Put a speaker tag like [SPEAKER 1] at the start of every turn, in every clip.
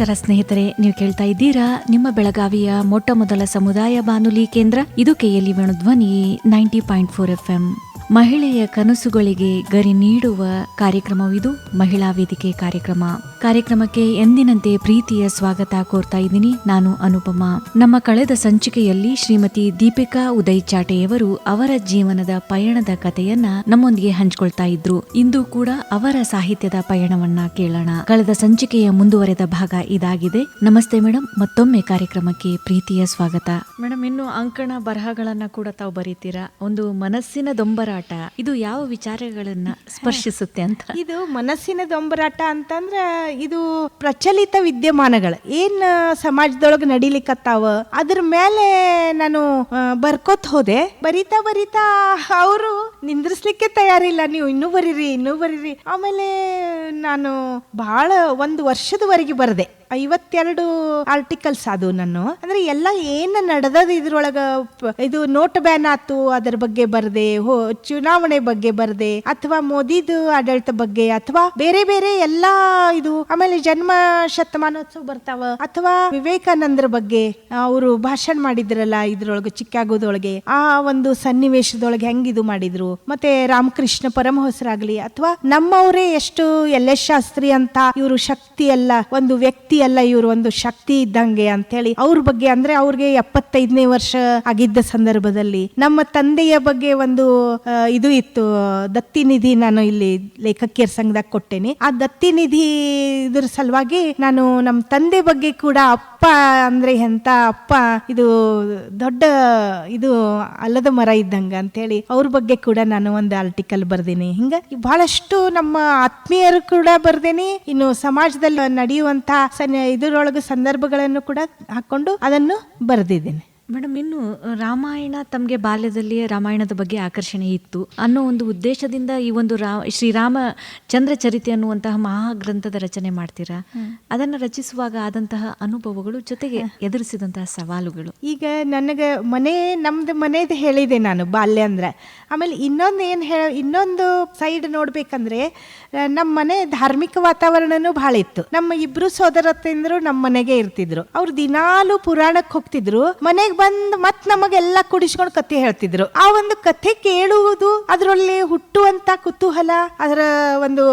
[SPEAKER 1] ನಮಸ್ಕಾರ ಸ್ನೇಹಿತರೆ, ನೀವು ಕೇಳ್ತಾ ಇದ್ದೀರಾ ನಿಮ್ಮ ಬೆಳಗಾವಿಯ ಮೊಟ್ಟ ಮೊದಲ ಸಮುದಾಯ ಬಾನುಲಿ ಕೇಂದ್ರ, ಇದು KLE Dhwani ninety point four F M. ಮಹಿಳೆಯ ಕನಸುಗಳಿಗೆ ಗರಿ ನೀಡುವ ಕಾರ್ಯಕ್ರಮವಿದು, ಮಹಿಳಾ ವೇದಿಕೆ ಕಾರ್ಯಕ್ರಮ. ಕಾರ್ಯಕ್ರಮಕ್ಕೆ ಎಂದಿನಂತೆ ಪ್ರೀತಿಯ ಸ್ವಾಗತ ಕೋರ್ತಾ ಇದ್ದೀನಿ ನಾನು ಅನುಪಮ. ನಮ್ಮ ಕಳೆದ ಸಂಚಿಕೆಯಲ್ಲಿ ಶ್ರೀಮತಿ ದೀಪಿಕಾ ಉದಯ್ ಚಾಟೆಯವರು ಅವರ ಜೀವನದ ಪಯಣದ ಕಥೆಯನ್ನ ನಮ್ಮೊಂದಿಗೆ ಹಂಚಿಕೊಳ್ತಾ ಇದ್ರು. ಇಂದು ಕೂಡ ಅವರ ಸಾಹಿತ್ಯದ ಪಯಣವನ್ನ ಕೇಳೋಣ. ಕಳೆದ ಸಂಚಿಕೆಯ ಮುಂದುವರೆದ ಭಾಗ ಇದಾಗಿದೆ. ನಮಸ್ತೆ ಮೇಡಮ್ ಮತ್ತೊಮ್ಮೆ ಕಾರ್ಯಕ್ರಮಕ್ಕೆ ಪ್ರೀತಿಯ ಸ್ವಾಗತ. ಮೇಡಮ್ ಇನ್ನು ಅಂಕಣ ಬರಹಗಳನ್ನ ಕೂಡ ತಾವು ಬರೀತೀರಾ? ಒಂದು ಮನಸ್ಸಿನ ದೊಂಬರಾಟ. ಇದು ಯಾವ ವಿಚಾರಗಳನ್ನ ಸ್ಪರ್ಶಿಸುತ್ತೆ ಅಂತ?
[SPEAKER 2] ಇದು ಮನಸ್ಸಿನ ದೊಂಬರಾಟ ಅಂತಂದ್ರ ಇದು ಪ್ರಚಲಿತ ವಿದ್ಯಮಾನಗಳು. ಏನ್ ಸಮಾಜದೊಳಗೆ ನಡಿಲಿಕ್ಕತ್ತಾವ ಅದ್ರ ಮೇಲೆ ನಾನು ಬರ್ಕೋತ್ ಹೋದೆ. ಬರಿತಾ ಬರಿತಾ ಅವರು ನಿಂದ್ರಿಸ್ಲಿಕ್ಕೆ ತಯಾರಿಲ್ಲ, ನೀವು ಇನ್ನೂ ಬರೀರಿ ಇನ್ನೂ ಬರೀರಿ. ಆಮೇಲೆ ನಾನು ಬಹಳ ಒಂದು ವರ್ಷದವರೆಗೆ ಬರದೆ. ಐವತ್ತೆರಡು ಆರ್ಟಿಕಲ್ಸ್ ಅದು ನಾನು. ಅಂದ್ರೆ ಎಲ್ಲ ಏನ್ ನಡೆದದ ಇದ್ರೊಳಗ ಇದು ನೋಟ್ ಬ್ಯಾನ್ ಆತು, ಅದ್ರ ಬಗ್ಗೆ ಬರ್ದೆ, ಹೋ, ಚುನಾವಣೆ ಬಗ್ಗೆ ಬರ್ದೆ, ಅಥವಾ ಮೋದಿದು ಆಡಳಿತ ಬಗ್ಗೆ, ಅಥವಾ ಬೇರೆ ಬೇರೆ ಎಲ್ಲಾ ಇದು, ಆಮೇಲೆ ಜನ್ಮ ಶತಮಾನೋತ್ಸವ ಬರ್ತಾವ, ಅಥವಾ ವಿವೇಕಾನಂದರ ಬಗ್ಗೆ ಅವರು ಭಾಷಣ ಮಾಡಿದ್ರಲ್ಲ ಇದ್ರೊಳಗೆ, ಚಿಕ್ಕಾಗೋದೊಳಗೆ, ಆ ಒಂದು ಸನ್ನಿವೇಶದೊಳಗೆ ಹೆಂಗ್ ಇದು ಮಾಡಿದ್ರು. ಮತ್ತೆ ರಾಮಕೃಷ್ಣ ಪರಮಹಂಸರಾಗ್ಲಿ ಅಥವಾ ನಮ್ಮವರೇ ಎಷ್ಟು ಎಲ್ ಶಾಸ್ತ್ರಿ ಅಂತ ಇವರು ಶಕ್ತಿ ಎಲ್ಲ ಒಂದು ವ್ಯಕ್ತಿ ಅಲ್ಲ ಇವರು ಒಂದು ಶಕ್ತಿ ಇದ್ದಂಗೆ ಅಂತೇಳಿ ಅವ್ರ ಬಗ್ಗೆ ಅಂದ್ರೆ ಅವ್ರಿಗೆ ಎಪ್ಪತ್ತೈದನೇ ವರ್ಷ ಆಗಿದ್ದ ಸಂದರ್ಭದಲ್ಲಿ ನಮ್ಮ ತಂದೆಯ ಬಗ್ಗೆ ಒಂದು ಇದು ಇತ್ತು. ದತ್ತಿ ನಿಧಿ ನಾನು ಇಲ್ಲಿ ಲೇಖಕಿಯರ್ ಸಂಘದಾಗ ಕೊಟ್ಟೇನೆ. ಆ ದತ್ತಿ ನಿಧಿ ಇದ್ರ ಸಲುವಾಗಿ ನಾನು ನಮ್ಮ ತಂದೆ ಬಗ್ಗೆ ಕೂಡ ಅಪ್ಪ ಅಂದ್ರೆ ಎಂತ ಅಪ್ಪ, ಇದು ದೊಡ್ಡ, ಇದು ಅಲ್ಲದ ಮರ ಇದ್ದಂಗ ಅಂತೇಳಿ ಅವ್ರ ಬಗ್ಗೆ ಕೂಡ ನಾನು ಒಂದು ಆರ್ಟಿಕಲ್ ಬರ್ದೇನೆ. ಹಿಂಗ ಬಹಳಷ್ಟು ನಮ್ಮ ಆತ್ಮೀಯರು ಕೂಡ ಬರ್ದೇನೆ. ಇನ್ನು ಸಮಾಜದಲ್ಲಿ ನಡೆಯುವಂತ ಸನ್ನೆ ಇದರೊಳಗೆ ಸಂದರ್ಭಗಳನ್ನು ಕೂಡ ಹಾಕೊಂಡು ಅದನ್ನು ಬರೆದಿದ್ದೇನೆ.
[SPEAKER 1] ಮೇಡಮ್ ಇನ್ನು ರಾಮಾಯಣ ತಮಗೆ ಬಾಲ್ಯದಲ್ಲಿಯೇ ರಾಮಾಯಣದ ಬಗ್ಗೆ ಆಕರ್ಷಣೆ ಇತ್ತು ಅನ್ನೋ ಒಂದು ಉದ್ದೇಶದಿಂದ ಈ ಒಂದು ರಾ ಶ್ರೀರಾಮ ಚಂದ್ರಚರಿತೆ ಅನ್ನುವಂತಹ ಮಹಾಗ್ರಂಥದ ರಚನೆ ಮಾಡ್ತೀರಾ? ಅದನ್ನು ರಚಿಸುವಾಗ ಆದಂತಹ ಅನುಭವಗಳು ಜೊತೆಗೆ ಎದುರಿಸಿದಂತಹ ಸವಾಲುಗಳು.
[SPEAKER 2] ಈಗ ನನಗೆ ಮನೆ ನಮ್ದು ಮನೆದು ಹೇಳಿದೆ ನಾನು ಬಾಲ್ಯ ಅಂದ್ರೆ. ಆಮೇಲೆ ಇನ್ನೊಂದು ಏನು ಹೇಳ ಇನ್ನೊಂದು ಸೈಡ್ ನೋಡ್ಬೇಕಂದ್ರೆ ನಮ್ಮ ಮನೆ ಧಾರ್ಮಿಕ ವಾತಾವರಣನೂ ಭಾಳ ಇತ್ತು. ನಮ್ಮ ಇಬ್ರು ಸೋದರತ್ತೆಂದ್ರು ನಮ್ಮ ಮನೆಗೆ ಇರ್ತಿದ್ರು. ಅವ್ರು ದಿನಾಲು ಪುರಾಣಕ್ಕೆ ಹೋಗ್ತಿದ್ರು. ಮನೆಗೆ ಬಂದು ಮತ್ ನಮಗೆಲ್ಲ ಕುಡಿಸ್ಕೊಂಡು ಕಥೆ ಹೇಳ್ತಿದ್ರು. ಆ ಒಂದು ಕಥೆ ಕೇಳುವುದು ಅದರಲ್ಲಿ ಹುಟ್ಟುವಂತ ಕುತೂಹಲ, ಅದರ ಒಂದು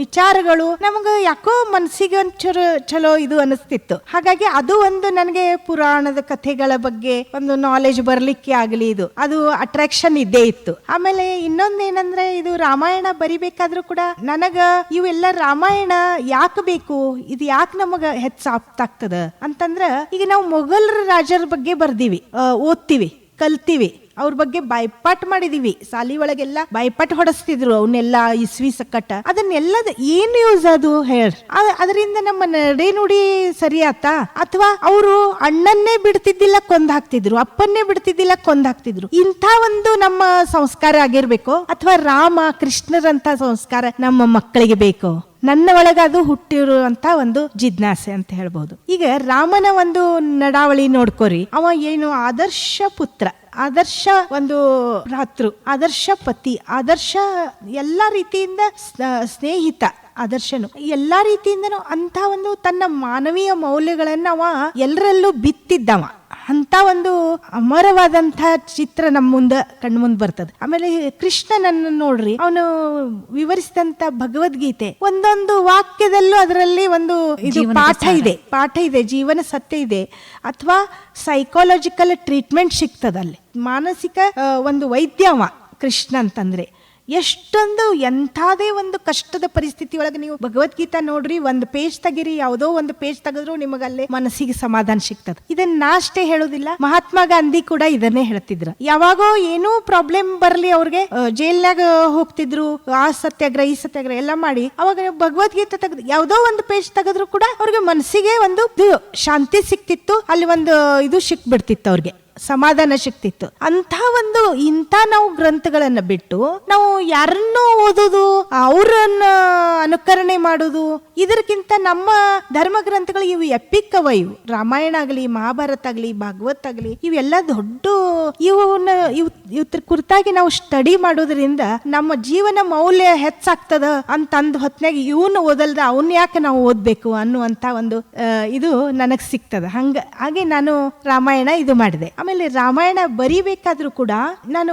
[SPEAKER 2] ವಿಚಾರಗಳು ನಮಗ ಯಾಕೋ ಮನಸ್ಸಿಗೆ ಒಂಚೂರು ಚಲೋ ಇದು ಅನಿಸ್ತಿತ್ತು. ಹಾಗಾಗಿ ಅದು ಒಂದು ನನಗೆ ಪುರಾಣದ ಕಥೆಗಳ ಬಗ್ಗೆ ಒಂದು ನಾಲೆಜ್ ಬರ್ಲಿಕ್ಕೆ ಆಗಲಿ ಇದು. ಅದು ಅಟ್ರಾಕ್ಷನ್ ಇದ್ದೇ ಇತ್ತು. ಆಮೇಲೆ ಇನ್ನೊಂದೇನಂದ್ರೆ ಇದು ರಾಮಾಯಣ ಬರಿಬೇಕಾದ್ರೂ ಕೂಡ ನನಗ ಇವೆಲ್ಲ ರಾಮಾಯಣ ಯಾಕೆ ಬೇಕು, ಇದು ಯಾಕೆ ನಮಗ ಹೆಚ್ಚು ಆಪ್ತಾಗ್ತದ ಅಂತಂದ್ರ ಈಗ ನಾವು ಮೊಘಲರ ರಾಜರ ಬಗ್ಗೆ ಬರ್ದೀವಿ. ಆ, ಓದ್ತೀವಿ ಕಲ್ತೀವಿ. ಅವ್ರ ಬಗ್ಗೆ ಬಾಯ್ಪಾಟ್ ಮಾಡಿದೀವಿ. ಸಾಲಿ ಒಳಗೆಲ್ಲ ಬಾಯ್ಪಾಟ್ ಹೊಡಸ್ತಿದ್ರು ಅವನ್ನೆಲ್ಲ ಇಸ್ವಿ ಸಕ್ಕಟ್ಟ ಅದನ್ನೆಲ್ಲ ಏನ್ ಯೂಸ್ ಅದು ಹೇಳ? ಅದರಿಂದ ನಮ್ಮ ನಡೆ ನುಡಿ ಸರಿ ಆತಾ? ಅಥವಾ ಅವರು ಅಣ್ಣನ್ನೇ ಬಿಡ್ತಿದ್ದಿಲ್ಲ ಕೊಂದ್ ಹಾಕ್ತಿದ್ರು ಅಪ್ಪನ್ನೇ ಬಿಡ್ತಿದ್ದಿಲ್ಲ ಕೊಂದ್ ಹಾಕ್ತಿದ್ರು. ಇಂಥ ಒಂದು ನಮ್ಮ ಸಂಸ್ಕಾರ ಆಗಿರ್ಬೇಕು? ಅಥವಾ ರಾಮ ಕೃಷ್ಣರಂತ ಸಂಸ್ಕಾರ ನಮ್ಮ ಮಕ್ಕಳಿಗೆ ಬೇಕು? ನನ್ನ ಒಳಗ ಅದು ಹುಟ್ಟಿರುವಂತ ಒಂದು ಜಿಜ್ಞಾಸೆ ಅಂತ ಹೇಳ್ಬಹುದು ಈಗ ರಾಮನ ಒಂದು ನಡಾವಳಿ ನೋಡ್ಕೋರಿ. ಅವ ಏನು ಆದರ್ಶ ಪುತ್ರ, ಆದರ್ಶ ಒಂದು ಭ್ರಾತೃ, ಆದರ್ಶ ಪತಿ, ಆದರ್ಶ ಎಲ್ಲ ರೀತಿಯಿಂದ ಸ್ನ- ಸ್ನೇಹಿತ, ಆದರ್ಶನು. ಎಲ್ಲಾ ರೀತಿಯಿಂದನೂ ಅಂತ ಒಂದು ತನ್ನ ಮಾನವೀಯ ಮೌಲ್ಯಗಳನ್ನ ಅವ ಎಲ್ಲರಲ್ಲೂ ಬಿತ್ತಿದ್ದವ. ಅಂತ ಒಂದು ಅಮರವಾದಂತ ಚಿತ್ರ ನಮ್ಮ ಮುಂದ ಕಣ್ಣು ಮುಂದೆ ಬರ್ತದೆ. ಆಮೇಲೆ ಕೃಷ್ಣನನ್ನು ನೋಡ್ರಿ ಅವನು ವಿವರಿಸಿದಂತ ಭಗವದ್ಗೀತೆ. ಒಂದೊಂದು ವಾಕ್ಯದಲ್ಲೂ ಅದರಲ್ಲಿ ಒಂದು ಇದು ಪಾಠ ಇದೆ ಪಾಠ ಇದೆ ಜೀವನ ಸತ್ಯ ಇದೆ. ಅಥವಾ ಸೈಕಾಲಜಿಕಲ್ ಟ್ರೀಟ್ಮೆಂಟ್ ಸಿಗ್ತದಲ್ಲಿ. ಮಾನಸಿಕ ಒಂದು ವೈದ್ಯವ ಕೃಷ್ಣ ಅಂತಂದ್ರೆ. ಎಷ್ಟೊಂದು ಎಂಥದೇ ಒಂದು ಕಷ್ಟದ ಪರಿಸ್ಥಿತಿ ಒಳಗೆ ನೀವು ಭಗವದ್ಗೀತಾ ನೋಡ್ರಿ, ಒಂದು ಪೇಜ್ ತೆಗಿರಿ, ಯಾವುದೋ ಒಂದು ಪೇಜ್ ತೆಗೆದ್ರು ನಿಮಗಲ್ಲೇ ಮನಸ್ಸಿಗೆ ಸಮಾಧಾನ ಸಿಗ್ತದೆ. ಇದನ್ನ ನಾಷ್ಟೇ ಹೇಳೋದಿಲ್ಲ, ಮಹಾತ್ಮ ಗಾಂಧಿ ಕೂಡ ಇದನ್ನೇ ಹೇಳ್ತಿದ್ರು. ಯಾವಾಗೋ ಏನೋ ಪ್ರಾಬ್ಲಮ್ ಬರ್ಲಿ ಅವ್ರಿಗೆ ಜೈಲ್ನಾಗ ಹೋಗ್ತಿದ್ರು, ಆ ಸತ್ಯಾಗ್ರಹ, ಈ ಸತ್ಯಾಗ್ರಹ ಎಲ್ಲ ಮಾಡಿ, ಅವಾಗ ಭಗವದ್ಗೀತೆ ತೆಗೆದು, ಯಾವುದೋ ಒಂದು ಪೇಜ್ ತೆಗೆದ್ರು ಕೂಡ ಅವ್ರಿಗೆ ಮನಸ್ಸಿಗೆ ಒಂದು ಶಾಂತಿ ಸಿಕ್ತಿತ್ತು, ಅಲ್ಲಿ ಒಂದು ಇದು ಸಿಕ್ಬಿಡ್ತಿತ್ತು ಅವ್ರಿಗೆ. ಸಮಾಧಾನ ಸಿಕ್ತಿತ್ತು ಅಂತ ಒಂದು ಇಂಥ ನಾವು ಗ್ರಂಥಗಳನ್ನ ಬಿಟ್ಟು ನಾವು ಯಾರನ್ನೋ ಓದೋದು, ಅವರನ್ನ ಅನುಕರಣೆ ಮಾಡೋದು, ಇದಕ್ಕಿಂತ ನಮ್ಮ ಧರ್ಮ ಗ್ರಂಥಗಳು ಇವು ಎಪ್ಪಿಕ್ಕವ ಇವು. ರಾಮಾಯಣ ಆಗಲಿ, ಮಹಾಭಾರತ ಆಗಲಿ, ಭಾಗವತ್ ಆಗಲಿ, ಇವೆಲ್ಲ ದೊಡ್ಡ ಇವನ್ನ ಇವ್ ಇವ್ರ ಕುರಿತಾಗಿ ನಾವು ಸ್ಟಡಿ ಮಾಡೋದ್ರಿಂದ ನಮ್ಮ ಜೀವನ ಮೌಲ್ಯ ಹೆಚ್ಚಾಗ್ತದ ಅಂತ ಅಂದ ಹೊತ್ನಾಗ ಇವನು ಓದಲ್ದ, ಅವನ್ ಯಾಕೆ ನಾವು ಓದ್ಬೇಕು ಅನ್ನುವಂತ ಒಂದು ಇದು ನನಗ್ ಸಿಗ್ತದ. ಹಂಗ, ಹಾಗೆ ನಾನು ರಾಮಾಯಣ ಇದು ಮಾಡಿದೆ. ಆಮೇಲೆ ರಾಮಾಯಣ ಬರೀಬೇಕಾದ್ರೂ ಕೂಡ ನಾನು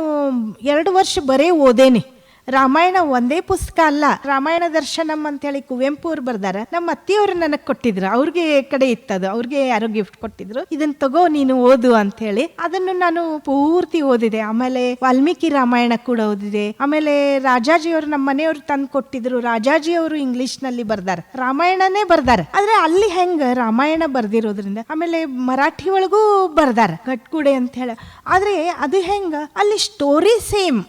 [SPEAKER 2] ಎರಡು ವರ್ಷ ಬರೇ ಓದೇನೆ. ರಾಮಾಯಣ ಒಂದೇ ಪುಸ್ತಕ ಅಲ್ಲ, ರಾಮಾಯಣ ದರ್ಶನಂ ಅಂತೇಳಿ ಕುವೆಂಪು ಅವ್ರು ಬರ್ದಾರ. ನಮ್ಮ ಅತ್ತಿಯವರು ನನಗೆ ಕೊಟ್ಟಿದ್ರು. ಅವ್ರಿಗೆ ಕಡೆ ಇತ್ತದು ಅವ್ರಿಗೆ ಯಾರೋ ಗಿಫ್ಟ್ ಕೊಟ್ಟಿದ್ರು. ಇದನ್ನ ತಗೋ, ನೀನು ಓದು ಅಂತ ಹೇಳಿ ಅದನ್ನು ನಾನು ಪೂರ್ತಿ ಓದಿದೆ. ಆಮೇಲೆ ವಾಲ್ಮೀಕಿ ರಾಮಾಯಣ ಕೂಡ ಓದಿದೆ. ಆಮೇಲೆ ರಾಜಾಜಿಯವರು ನಮ್ಮ ಮನೆಯವರು ತಂದು ಕೊಟ್ಟಿದ್ರು. ರಾಜಾಜಿ ಅವರು ಇಂಗ್ಲಿಷ್ನಲ್ಲಿ ಬರ್ದಾರ. ರಾಮಾಯಣನೇ ಬರ್ದಾರ. ಆದ್ರೆ ಅಲ್ಲಿ ಹೆಂಗ ರಾಮಾಯಣ ಬರ್ದಿರೋದ್ರಿಂದ, ಆಮೇಲೆ ಮರಾಠಿ ಒಳಗೂ ಬರ್ದಾರ. ಕಟ್ಕುಡೆ ಅಂತ ಹೇಳ. ಆದ್ರೆ ಅದು ಹೆಂಗ? ಅಲ್ಲಿ ಸ್ಟೋರಿ ಸೇಮ್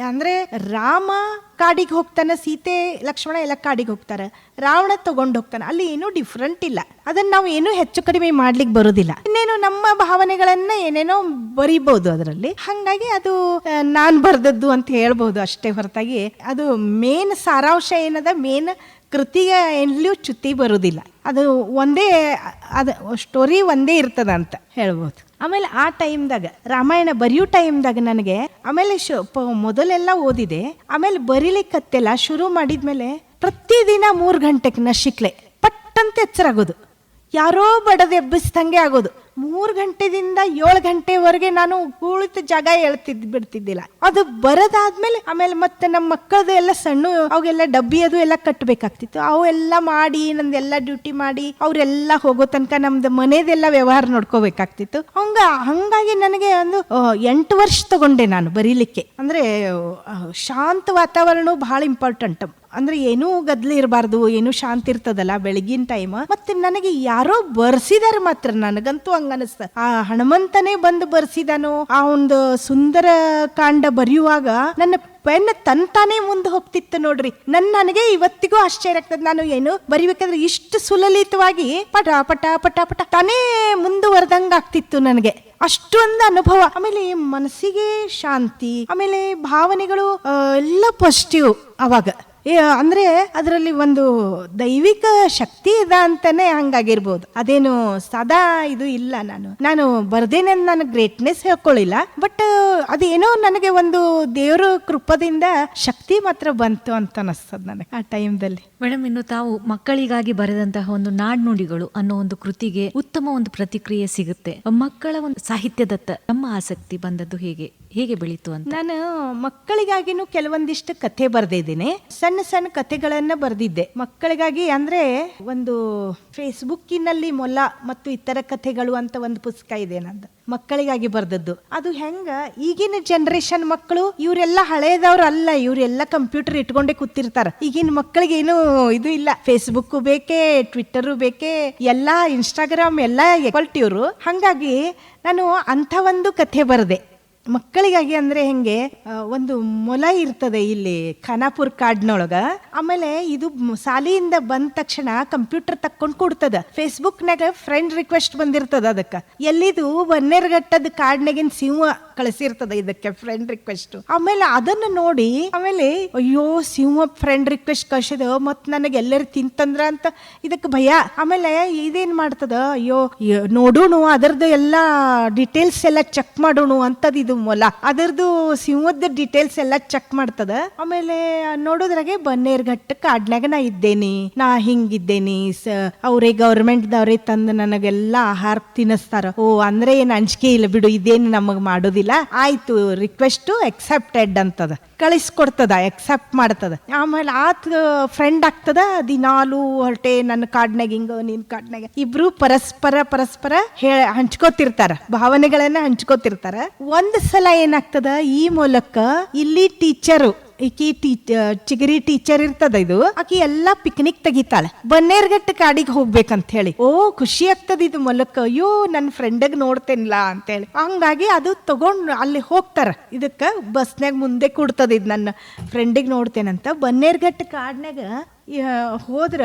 [SPEAKER 2] ಅಂದ್ರೆ ರಾಮ ಕಾಡಿಗೆ ಹೋಗ್ತಾನೆ, ಸೀತೆ ಲಕ್ಷ್ಮಣ ಎಲ್ಲ ಕಾಡಿಗೆ ಹೋಗ್ತಾರೆ. ರಾವಣ ತಗೊಂಡು ಹೋಗ್ತಾನೆ. ಅಲ್ಲಿ ಏನೂ ಡಿಫ್ರೆಂಟ್ ಇಲ್ಲ. ಅದನ್ನ ನಾವು ಏನೂ ಹೆಚ್ಚು ಕಡಿಮೆ ಮಾಡ್ಲಿಕ್ಕೆ ಬರೋದಿಲ್ಲ. ಇನ್ನೇನು ನಮ್ಮ ಭಾವನೆಗಳನ್ನ ಏನೇನೋ ಬರಿಬಹುದು ಅದರಲ್ಲಿ. ಹಂಗಾಗಿ ಅದು ನಾನು ಬರೆದದ್ದು ಅಂತ ಹೇಳ್ಬೋದು ಅಷ್ಟೇ ಹೊರತಾಗಿ. ಅದು ಮೇನ್ ಸಾರಾಂಶ ಏನದ? ಮೇನ್ ಕೃತಿಗೆ ಎಲ್ಲಿಯೂ ಚ್ಯುತಿ ಬರೋದಿಲ್ಲ. ಅದು ಒಂದೇ ಅದು ಸ್ಟೋರಿ ಒಂದೇ ಇರ್ತದ ಅಂತ ಹೇಳ್ಬೋದು. ಆಮೇಲೆ ಆ ಟೈಮ್ದಾಗ ರಾಮಾಯಣ ಬರೆಯೋ ಟೈಮ್ದಾಗ ನನಗೆ ಆಮೇಲೆ ಶು ಮೊದಲೆಲ್ಲ ಓದಿದೆ ಆಮೇಲೆ ಬರೀಲಿಕ್ಕತ್ತೆಲ್ಲ ಶುರು ಮಾಡಿದ್ಮೇಲೆ ಪ್ರತಿದಿನ ಮೂರು ಗಂಟೆಗೆ ನಶಿಕ್ಲೆ ಪಟ್ಟಂತ ಎಚ್ಚರಾಗೋದು. ಯಾರೋ ಬಡದು ಎಬ್ಬಿಸ್ದಂಗೆ ಆಗೋದು. ಮೂರು ಗಂಟೆದಿಂದ ಏಳು ಗಂಟೆವರೆಗೆ ನಾನು ಕುಳಿತ ಜಾಗ ಹೇಳ್ತಿದ್ ಬಿಡ್ತಿದ್ದಿಲ್ಲ. ಅದು ಬರದಾದ್ಮೇಲೆ ಆಮೇಲೆ ಮತ್ತೆ ನಮ್ಮ ಮಕ್ಕಳದು ಎಲ್ಲ ಸಣ್ಣ, ಅವಾಗೆಲ್ಲ ಡಬ್ಬಿ ಅದು ಎಲ್ಲ ಕಟ್ಟಬೇಕಾಗ್ತಿತ್ತು ಅವೆಲ್ಲ ಮಾಡಿ, ನಂದೆಲ್ಲ ಡ್ಯೂಟಿ ಮಾಡಿ, ಅವರೆಲ್ಲ ಹೋಗೋ ತನಕ ನಮ್ದು ಮನೆದೆಲ್ಲ ವ್ಯವಹಾರ ನೋಡ್ಕೋಬೇಕಾಗ್ತಿತ್ತು. ಹಂಗ, ಹಂಗಾಗಿ ನನಗೆ ಒಂದು ಎಂಟು ವರ್ಷ ತಗೊಂಡೆ ನಾನು ಬರೀಲಿಕ್ಕೆ. ಅಂದ್ರೆ ಶಾಂತ ವಾತಾವರಣ ಬಹಳ ಇಂಪಾರ್ಟೆಂಟ್ ಅಂದ್ರೆ ಏನೂ ಗದ್ಲಿ ಇರಬಾರ್ದು, ಏನೂ ಶಾಂತಿ ಇರ್ತದಲ್ಲ ಬೆಳಗಿನ ಟೈಮ್ ಮತ್ತೆ ನನಗೆ ಯಾರೋ ಬರ್ಸಿದಾರೆ ಮಾತ್ರ, ನನಗಂತೂ ಹಂಗ ಅನಿಸ್ತ ಆ ಹನುಮಂತನೇ ಬಂದು ಬರ್ಸಿದಾನೋ, ಆ ಒಂದು ಸುಂದರ ಕಾಂಡ ಬರೆಯುವಾಗ ನನ್ನ ಪೆನ್ ತಂತಾನೇ ಮುಂದೆ ಹೋಗ್ತಿತ್ತು ನೋಡ್ರಿ. ನನ್ ನನಗೆ ಇವತ್ತಿಗೂ ಆಶ್ಚರ್ಯ ಆಗ್ತದೆ. ನಾನು ಏನು ಬರಿಬೇಕಾದ್ರೆ ಇಷ್ಟು ಸುಲಲಿತವಾಗಿ ಪಟ ಪಟ ಪಟ ಪಟ ತಾನೇ ಮುಂದುವರೆದಂಗ ಆಗ್ತಿತ್ತು ನನಗೆ. ಅಷ್ಟೊಂದು ಅನುಭವ. ಆಮೇಲೆ ಮನಸ್ಸಿಗೆ ಶಾಂತಿ, ಆಮೇಲೆ ಭಾವನೆಗಳು ಎಲ್ಲ ಪಾಸಿಟಿವ್ ಅವಾಗ. ಅಂದ್ರೆ ಅದರಲ್ಲಿ ಒಂದು ದೈವಿಕ ಶಕ್ತಿ ಇದೆ ಅಂತಾನೆ ಹಂಗಾಗಿರ್ಬೋದು. ಅದೇನು ಸದಾ ಇದು ಇಲ್ಲ ನಾನು. ನಾನು ಬರ್ದೇನೆ ನಾನು ಗ್ರೇಟ್ನೆಸ್ ಹೇಳ್ಕೊಳ್ಳಿಲ್ಲ ಬಟ್ ಅದೇನೋ ನನಗೆ ಒಂದು ದೇವರ ಕೃಪದಿಂದ ಶಕ್ತಿ ಮಾತ್ರ ಬಂತು ಅಂತ ಅನಿಸ್ತದ ನನಗೆ ಆ ಟೈಮ್ದಲ್ಲಿ.
[SPEAKER 1] ಮೇಡಮ್ ಇನ್ನು ತಾವು ಮಕ್ಕಳಿಗಾಗಿ ಬರೆದಂತಹ ಒಂದು ನಾಡ್ನುಡಿಗಳು ಅನ್ನೋ ಒಂದು ಕೃತಿಗೆ ಉತ್ತಮ ಒಂದು ಪ್ರತಿಕ್ರಿಯೆ ಸಿಗುತ್ತೆ. ಮಕ್ಕಳ ಒಂದು ಸಾಹಿತ್ಯದತ್ತ ನಮ್ಮ ಆಸಕ್ತಿ ಬಂದದ್ದು ಹೇಗೆ? ಹೇಗೆ ಬೆಳೀತು ಅಂತ?
[SPEAKER 2] ನಾನು ಮಕ್ಕಳಿಗಾಗಿನೂ ಕೆಲವೊಂದಿಷ್ಟು ಕಥೆ ಬರೆದಿದ್ದೀನಿ. ಸಣ್ಣ ಸಣ್ಣ ಸಣ್ಣ ಕಥೆಗಳನ್ನ ಬರೆದಿದ್ದೆ. ಮಕ್ಕಳಿಗಾಗಿ ಅಂದ್ರೆ ಒಂದು ಫೇಸ್ಬುಕ್ಕಿನಲ್ಲಿ ಮೊಲ ಮತ್ತು ಇತರ ಕಥೆಗಳು ಅಂತ ಒಂದು ಪುಸ್ತಕ ಇದೆ ನಂದು. ಮಕ್ಕಳಿಗಾಗಿ ಬರ್ದದ್ದು. ಅದು ಹೆಂಗ? ಈಗಿನ ಜನರೇಷನ್ ಮಕ್ಕಳು ಇವರೆಲ್ಲ ಹಳೇದವ್ರು ಅಲ್ಲ. ಇವರೆಲ್ಲ ಕಂಪ್ಯೂಟರ್ ಇಟ್ಕೊಂಡೇ ಕೂತಿರ್ತಾರ. ಈಗಿನ ಮಕ್ಕಳಿಗೆ ಏನು ಇದು ಇಲ್ಲ. ಫೇಸ್ಬುಕ್ ಬೇಕೇ ಟ್ವಿಟ್ಟರ್ ಬೇಕೇ, ಎಲ್ಲಾ ಇನ್ಸ್ಟಾಗ್ರಾಮ್ ಎಲ್ಲ ಇವರು. ಹಂಗಾಗಿ ನಾನು ಅಂಥ ಒಂದು ಕಥೆ ಬರದೆ. ಮಕ್ಕಳಿಗಾಗಿ ಅಂದ್ರೆ ಹೆಂಗೆ ಒಂದು ಮೊಲ ಇರ್ತದೆ ಇಲ್ಲಿ ಖಾನಾಪುರ್ ಕಾಡ್ನೊಳಗ. ಆಮೇಲೆ ಇದು ಸಾಲಿಯಿಂದ ಬಂದ ತಕ್ಷಣ ಕಂಪ್ಯೂಟರ್ ತಕ್ಕೊಂಡ್ ಕೊಡ್ತದ. ಫೇಸ್ಬುಕ್ನಾಗ ಫ್ರೆಂಡ್ ರಿಕ್ವೆಸ್ಟ್ ಬಂದಿರ್ತದ ಅದಕ್ಕ. ಎಲ್ಲಿದು ಬನ್ನೇರ್ಘಟ್ಟದ ಕಾಡ್ನಾಗಿನ ಸಿಂಹ ಕಳಿಸಿರ್ತದ ಇದಕ್ಕೆ ಫ್ರೆಂಡ್ ರಿಕ್ವೆಸ್ಟ್. ಆಮೇಲೆ ಅದನ್ನ ನೋಡಿ, ಆಮೇಲೆ ಅಯ್ಯೋ ಸಿಂಹ ಫ್ರೆಂಡ್ ರಿಕ್ವೆಸ್ಟ್ ಕಳ್ಸಿದ ಮತ್ ನನಗೆ ಎಲ್ಲರೂ ತಿಂತಂದ್ರ ಅಂತ ಇದಕ್ಕೆ ಭಯ. ಆಮೇಲೆ ಇದೇನ್ ಮಾಡ್ತದ, ಅಯ್ಯೋ ನೋಡೋಣ, ಅದರದ್ದು ಎಲ್ಲ ಡೀಟೇಲ್ಸ್ ಎಲ್ಲ ಚೆಕ್ ಮಾಡೋಣ ಅಂತದ್ ಇದು ಮೊಲ. ಅದರದ್ದು ಸಿಂಹದ ಡೀಟೇಲ್ಸ್ ಎಲ್ಲ ಚೆಕ್ ಮಾಡ್ತದ. ಆಮೇಲೆ ನೋಡೋದ್ರಾಗೆ ಬನ್ನೇರ್ಘಟ್ಟ ಕಾಡ್ನಾಗ ನಾ ಇದ್ದೇನಿ. ನಾ ಹಿಂಗಿದ್ದೇನಿ ಅವ್ರೇ ಗೌರ್ಮೆಂಟ್ ದವ್ರೇ ತಂದು ನನಗೆಲ್ಲ ಆಹಾರ ತಿನ್ನಿಸ್ತಾರ ಓ, ಅಂದ್ರೆ ಏನ್ ಅಂಜಿಕೆ ಇಲ್ಲ ಬಿಡು, ಇದೇನು ನಮಗ್ ಮಾಡೋದಿಲ್ಲ. ಆಯ್ತು ರಿಕ್ವೆಸ್ಟ್ ಎಕ್ಸೆಪ್ಟೆಡ್ ಅಂತದ. ಕಳಿಸ್ಕೊಡ್ತದ ಎಕ್ಸೆಪ್ಟ್ ಮಾಡ್ತದ. ಆಮೇಲೆ ಆತ ಫ್ರೆಂಡ್ ಆಗ್ತದ, ದಿನಾಲು ಹೊರಟೆ ನನ್ನ ಕಾಡ್ನಾಗ ಹಿಂಗ, ನಿನ್ ಕಾಡ್ನಾಗ ಇಬ್ರು ಪರಸ್ಪರ ಪರಸ್ಪರ ಹೇಳ ಹಂಚ್ಕೋತಿರ್ತಾರ. ಭಾವನೆಗಳನ್ನ ಹಂಚ್ಕೋತಿರ್ತಾರ. ಒಂದ್ ಸಲ ಏನಾಗ್ತದ ಈ ಮೂಲಕ ಇಲ್ಲಿ ಟೀಚರು, ಈಕಿ ಟೀಚ, ಚಿಗರಿ ಟೀಚರ್ ಇರ್ತದ ಇದು. ಆಕಿ ಎಲ್ಲಾ ಪಿಕ್ನಿಕ್ ತೆಗಿತಾಳೆ. ಬನ್ನೇರ್ಘಟ್ಟ ಕಾಡಿಗೆ ಹೋಗ್ಬೇಕಂತ ಹೇಳಿ ಓ, ಖುಷಿ ಆಗ್ತದ ಇದು ಮೂಲಕ. ಅಯ್ಯೋ ನನ್ನ ಫ್ರೆಂಡಿಗೆ ನೋಡ್ತೇನಿಲ್ಲ ಅಂತ ಹೇಳಿ ಹಂಗಾಗಿ ಅದು ತಗೊಂಡ್ ಅಲ್ಲಿ ಹೋಗ್ತಾರ. ಇದಕ್ಕ ಬಸ್ನಾಗ ಮುಂದೆ ಕೊಡ್ತದ ಇದು ನನ್ನ ಫ್ರೆಂಡಿಗೆ ನೋಡ್ತೇನಂತ. ಬನ್ನೇರ್ಘಟ್ಟ ಕಾಡ್ನಾಗ ಹೋದ್ರ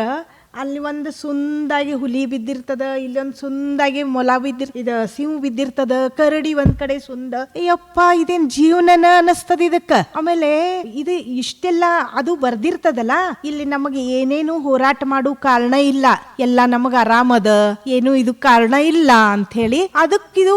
[SPEAKER 2] ಅಲ್ಲಿ ಒಂದು ಸುಂದಾಗಿ ಹುಲಿ ಬಿದ್ದಿರ್ತದ, ಇಲ್ಲೊಂದು ಸುಂದಾಗಿ ಮೊಲ ಬಿದ್ದಿರ್, ಇದು ಸಿಂಹ ಬಿದ್ದಿರ್ತದ, ಕರಡಿ ಒಂದ್ ಕಡೆ ಸುಂದ, ಅಯ್ಯಪ್ಪ, ಇದೇನ್ ಜೀವನನ ಅನಸ್ತದ ಇದಕ್ಕ? ಆಮೇಲೆ ಇದು ಇಷ್ಟೆಲ್ಲ ಅದು ಬರ್ದಿರ್ತದಲ್ಲ, ಇಲ್ಲಿ ನಮಗೆ ಏನೇನು ಹೋರಾಟ ಮಾಡು ಕಾರಣ ಇಲ್ಲ. ಎಲ್ಲ ನಮಗ ಆರಾಮದ, ಏನು ಇದು ಕಾರಣ ಇಲ್ಲ ಅಂತ ಹೇಳಿ ಅದಕ್ ಇದು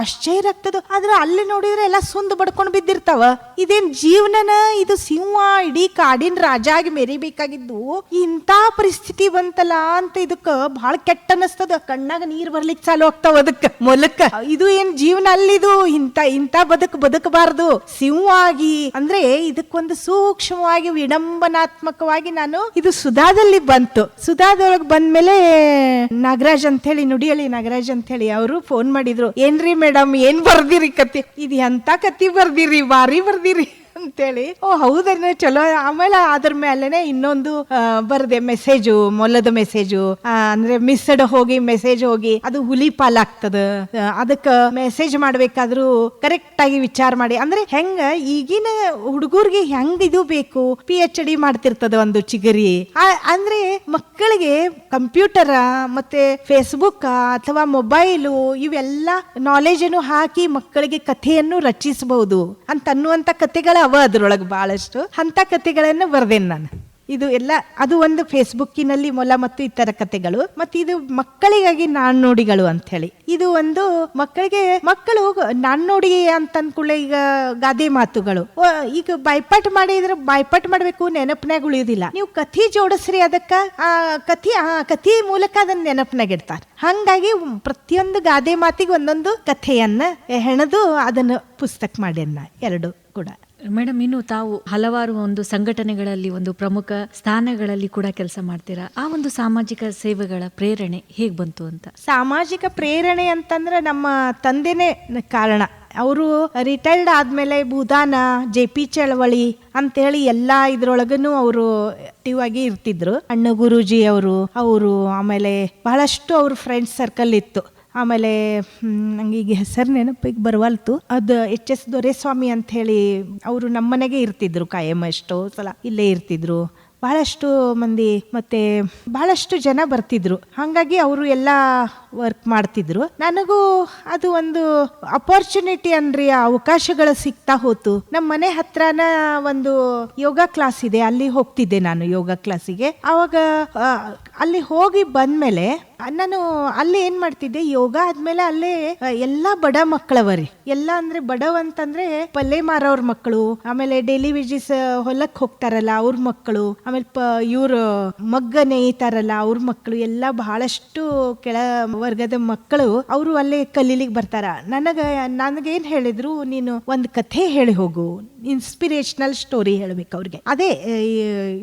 [SPEAKER 2] ಆಶ್ಚರ್ಯ ಆಗ್ತದ. ಆದ್ರೆ ಅಲ್ಲಿ ನೋಡಿದ್ರೆ ಎಲ್ಲ ಸುಂದ ಬಡ್ಕೊಂಡ್ ಬಿದ್ದಿರ್ತಾವ. ಇದೇನ್ ಜೀವನನ ಇದು ಸಿಂಹ, ಇಡೀ ಕಾಡಿನ ರಾಜ ಆಗಿ ಮೆರಿಬೇಕಾಗಿದ್ದು ಇಂತ ಪರಿಸ್ಥಿತಿ ಬಂತಲ್ಲ ಅಂತ ಇದಕ್ಕ ಬಹಳ ಕೆಟ್ಟ ಅನಸ್ತದ ಕಣ್ಣಾಗ ನೀರ್ ಬರ್ಲಿಕ್ಕೆ ಚಾಲು ಆಗ್ತಾವ ಅದಕ್ಕ. ಮೊಲಕ್ಕ. ಇದು ಏನ್ ಜೀವನ ಅಲ್ಲಿದು? ಇಂತ ಇಂತ ಬದುಕ್ ಬದುಕಬಾರದು. ಸಿಂಹವಾಗಿ, ಅಂದ್ರೆ ಇದಕ್ಕೊಂದು ಸೂಕ್ಷ್ಮವಾಗಿ, ವಿಡಂಬನಾತ್ಮಕವಾಗಿ ನಾನು ಇದು ಸುಧಾದಲ್ಲಿ ಬಂತು. ಸುಧಾದೊಳಗ್ ಬಂದ್ಮೇಲೆ ನಾಗರಾಜ್ ಅಂತ ಹೇಳಿ ನುಡಿಯಳಿ ನಾಗರಾಜ್ ಅಂತ ಹೇಳಿ ಅವರು ಫೋನ್ ಮಾಡಿದ್ರು. ಏನ್ರಿ ಮೇಡಮ್ ಏನ್ ಬರ್ದಿರಿ ಕತಿ ಇದು ಎಂತ ಕತಿ ಬರ್ದಿರಿ? ಬಾರಿ ಬರ್ದಿರಿ. ಅಂತೇಳಿ, ಓ ಹೌದನ್ನ ಚಲೋ, ಆಮೇಲೆ ಅದ್ರ ಮೇಲೆನೆ ಇನ್ನೊಂದು ಬರದೆ ಮೆಸೇಜು ಮೊಲದ ಮೆಸೇಜು ಅಂದ್ರೆ ಮಿಸ್ಡ್ ಹೋಗಿ ಮೆಸೇಜ್ ಹೋಗಿ, ಅದು ಹುಲಿ ಪಾಲಾಗ್ತದ. ಆಗ್ತದ ಅದಕ್ಕ ಮೆಸೇಜ್ ಮಾಡ್ಬೇಕಾದ್ರೂ ಕರೆಕ್ಟ್ ಆಗಿ ವಿಚಾರ ಮಾಡಿ. ಅಂದ್ರೆ ಹೆಂಗ, ಈಗಿನ ಹುಡುಗರ್ಗೆ ಹೆಂಗ್ ಇದು ಬೇಕು? ಪಿ ಎಚ್ ಡಿ ಮಾಡ್ತಿರ್ತದ ಒಂದು ಚಿಗರಿ. ಅಂದ್ರೆ ಮಕ್ಕಳಿಗೆ ಕಂಪ್ಯೂಟರ್ ಮತ್ತೆ ಫೇಸ್ಬುಕ್ ಅಥವಾ ಮೊಬೈಲು ಇವೆಲ್ಲ ನಾಲೆಜ್ ಅನ್ನು ಹಾಕಿ ಮಕ್ಕಳಿಗೆ ಕಥೆಯನ್ನು ರಚಿಸಬಹುದು ಅಂತ ಅನ್ನುವಂತ ಕಥೆಗಳು ಅವ ಅದರೊಳಗೆ ಬಹಳಷ್ಟು ಅಂತ ಕಥೆಗಳನ್ನು ಬರ್ದೇನೆ ನಾನು. ಇದು ಎಲ್ಲ, ಅದು ಒಂದು ಫೇಸ್ಬುಕ್ಕಿನಲ್ಲಿ ಮೊಲ ಮತ್ತು ಇತರ ಕಥೆಗಳು. ಮತ್ತು ಇದು ಮಕ್ಕಳಿಗಾಗಿ ನಾಣ್ಣುಡಿಗಳು ಅಂತ ಹೇಳಿ ಇದು ಒಂದು ಮಕ್ಕಳಿಗೆ, ಮಕ್ಕಳು ನಾಣ್ಣುಡಿ ಅಂತ ಅನ್ಕೊಳ್ಳೆ ಈಗ ಗಾದೆ ಮಾತುಗಳು. ಈಗ ಬಾಯ್ಪಾಟ್ ಮಾಡಿದ್ರೆ ಬಾಯ್ಪಾಟ್ ಮಾಡಬೇಕು ನೆನಪನಾಗ ಉಳಿಯೋದಿಲ್ಲ. ನೀವು ಕಥಿ ಜೋಡಿಸ್ರಿ ಅದಕ್ಕ, ಆ ಕಥಿ ಆ ಕಥಿ ಮೂಲಕ ಅದನ್ನ ನೆನಪಿನಾಗ ಇಡ್ತಾರೆ. ಹಂಗಾಗಿ ಪ್ರತಿಯೊಂದು ಗಾದೆ ಮಾತಿಗೆ ಒಂದೊಂದು ಕಥೆಯನ್ನ ಹೆಣದು ಅದನ್ನು ಪುಸ್ತಕ ಮಾಡ್ಯನ್ನ ಎರಡು ಕೂಡ.
[SPEAKER 1] ಮೇಡಮ್, ಇನ್ನು ತಾವು ಹಲವಾರು ಒಂದು ಸಂಘಟನೆಗಳಲ್ಲಿ, ಒಂದು ಪ್ರಮುಖ ಸ್ಥಾನಗಳಲ್ಲಿ ಕೂಡ ಕೆಲಸ ಮಾಡ್ತೀರಾ? ಆ ಒಂದು ಸಾಮಾಜಿಕ ಸೇವೆಗಳ ಪ್ರೇರಣೆ ಹೇಗೆ ಬಂತು ಅಂತ?
[SPEAKER 2] ಸಾಮಾಜಿಕ ಪ್ರೇರಣೆ ಅಂತಂದ್ರೆ ನಮ್ಮ ತಂದೆನೇ ಕಾರಣ. ಅವರು ರಿಟೈರ್ಡ್ ಆದ್ಮೇಲೆ ಭೂದಾನ ಜೆ ಪಿ ಚಳವಳಿ ಅಂತೇಳಿ ಎಲ್ಲ ಇದ್ರೊಳಗನು ಅವರು ಆಕ್ಟಿವ್ ಆಗಿ ಇರ್ತಿದ್ರು. ಅಣ್ಣ ಗುರೂಜಿ ಅವರು ಅವರು ಆಮೇಲೆ ಬಹಳಷ್ಟು ಅವ್ರ ಫ್ರೆಂಡ್ಸ್ ಸರ್ಕಲ್ ಇತ್ತು. ಆಮೇಲೆ ನಂಗೆ ಈಗ ಹೆಸರು ನೆನಪಿಗೆ ಬರವಲ್ತು. ಅದು ಎಚ್ ಎಸ್ ದೊರೆಸ್ವಾಮಿ ಅಂಥೇಳಿ ಅವರು ನಮ್ಮನೆಗೆ ಇರ್ತಿದ್ರು ಕಾಯಂ ಎಷ್ಟೋ ಸಲ. ಇಲ್ಲೇ ಇರ್ತಿದ್ರು. ಬಹಳಷ್ಟು ಮಂದಿ ಮತ್ತೆ ಬಹಳಷ್ಟು ಜನ ಬರ್ತಿದ್ರು. ಹಾಗಾಗಿ ಅವರು ಎಲ್ಲ ವರ್ಕ್ ಮಾಡ್ತಿದ್ರು. ನನಗೂ ಅದು ಒಂದು ಅಪರ್ಚುನಿಟಿ ಅನ್ರಿ ಅವಕಾಶಗಳು ಸಿಗ್ತಾ ಹೋತು. ನಮ್ಮ ಮನೆ ಹತ್ರನ ಒಂದು ಯೋಗ ಕ್ಲಾಸ್ ಇದೆ. ಅಲ್ಲಿ ಹೋಗ್ತಿದ್ದೆ ನಾನು ಯೋಗ ಕ್ಲಾಸಿಗೆ ಅವಾಗ ಅಲ್ಲಿ ಹೋಗಿ ಬಂದ್ಮೇಲೆ ನಾನು ಅಲ್ಲಿ ಏನ್ ಮಾಡ್ತಿದ್ದೆ? ಯೋಗ ಆದ್ಮೇಲೆ ಅಲ್ಲೇ ಎಲ್ಲ ಬಡ ಮಕ್ಕಳವರಿ. ಎಲ್ಲ ಅಂದ್ರೆ ಬಡವ ಅಂತಂದ್ರೆ ಪಲ್ಲೆ ಮಾರೋರ್ ಮಕ್ಕಳು, ಆಮೇಲೆ ಡೈಲಿ ವೇಜಸ್ ಹೊಲಕ್ ಹೋಗ್ತಾರಲ್ಲ ಅವ್ರ ಮಕ್ಕಳು, ಆಮೇಲೆ ಇವ್ರು ಮಗ್ಗ ನೇಯ್ತಾರಲ್ಲ ಅವ್ರ ಮಕ್ಕಳು, ಎಲ್ಲ ಬಹಳಷ್ಟು ಕೆಳ ವರ್ಗದ ಮಕ್ಕಳು ಅವರು ಅಲ್ಲೇ ಕಲೀಲಿಕ್ಕೆ ಬರ್ತಾರ. ನನಗ, ನನಗೇನ್ ಹೇಳಿದ್ರು, ನೀನು ಒಂದು ಕಥೆ ಹೇಳಿ ಹೋಗು. ಇನ್ಸ್ಪಿರೇಷನಲ್ ಸ್ಟೋರಿ ಹೇಳ್ಬೇಕು ಅವ್ರಿಗೆ. ಅದೇ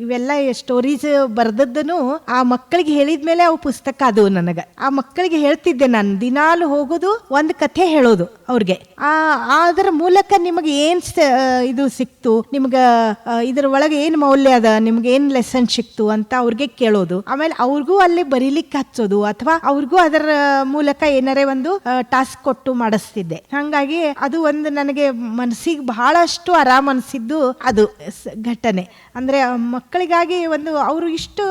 [SPEAKER 2] ಇವೆಲ್ಲ ಸ್ಟೋರೀಸ್ ಬರ್ದದ್ದನು ಆ ಮಕ್ಕಳಿಗೆ ಹೇಳಿದ್ಮೇಲೆ ಅವು ಪುಸ್ತಕ ಅದು ನನಗ. ಆ ಮಕ್ಕಳಿಗೆ ಹೇಳ್ತಿದ್ದೆ ನಾನು, ದಿನಾಲು ಹೋಗೋದು, ಒಂದು ಕಥೆ ಹೇಳೋದು ಅವ್ರಿಗೆ. ಆ, ಅದರ ಮೂಲಕ ನಿಮಗೆ ಏನ್ ಇದು ಸಿಕ್ತು, ನಿಮ್ಗ ಇದ್ರ ಒಳಗೆ ಏನ್ ಮೌಲ್ಯ ಅದ, ನಿಮ್ಗೆ ಏನ್ ಲೆಸನ್ ಸಿಕ್ತು ಅಂತ ಅವ್ರಿಗೆ ಕೇಳೋದು. ಆಮೇಲೆ ಅವ್ರಿಗೂ ಅಲ್ಲಿ ಬರೀಲಿಕ್ಕೆ ಹಚ್ಚೋದು, ಅಥವಾ ಅವ್ರಿಗೂ ಅದರ ಮೂಲಕ ಏನಾರೇ ಒಂದು ಟಾಸ್ಕ್ ಕೊಟ್ಟು ಮಾಡಿಸ್ತಿದ್ದೆ. ಹಂಗಾಗಿ ಅದು ಒಂದು ನನಗೆ ಮನಸ್ಸಿಗೆ ಬಹಳಷ್ಟು ಆರಾಮ್ ಅನಿಸಿದ್ದು ಅದು ಘಟನೆ. ಅಂದ್ರೆ ಮಕ್ಕಳಿಗಾಗಿ ಒಂದು ಅವರು ಇಷ್ಟು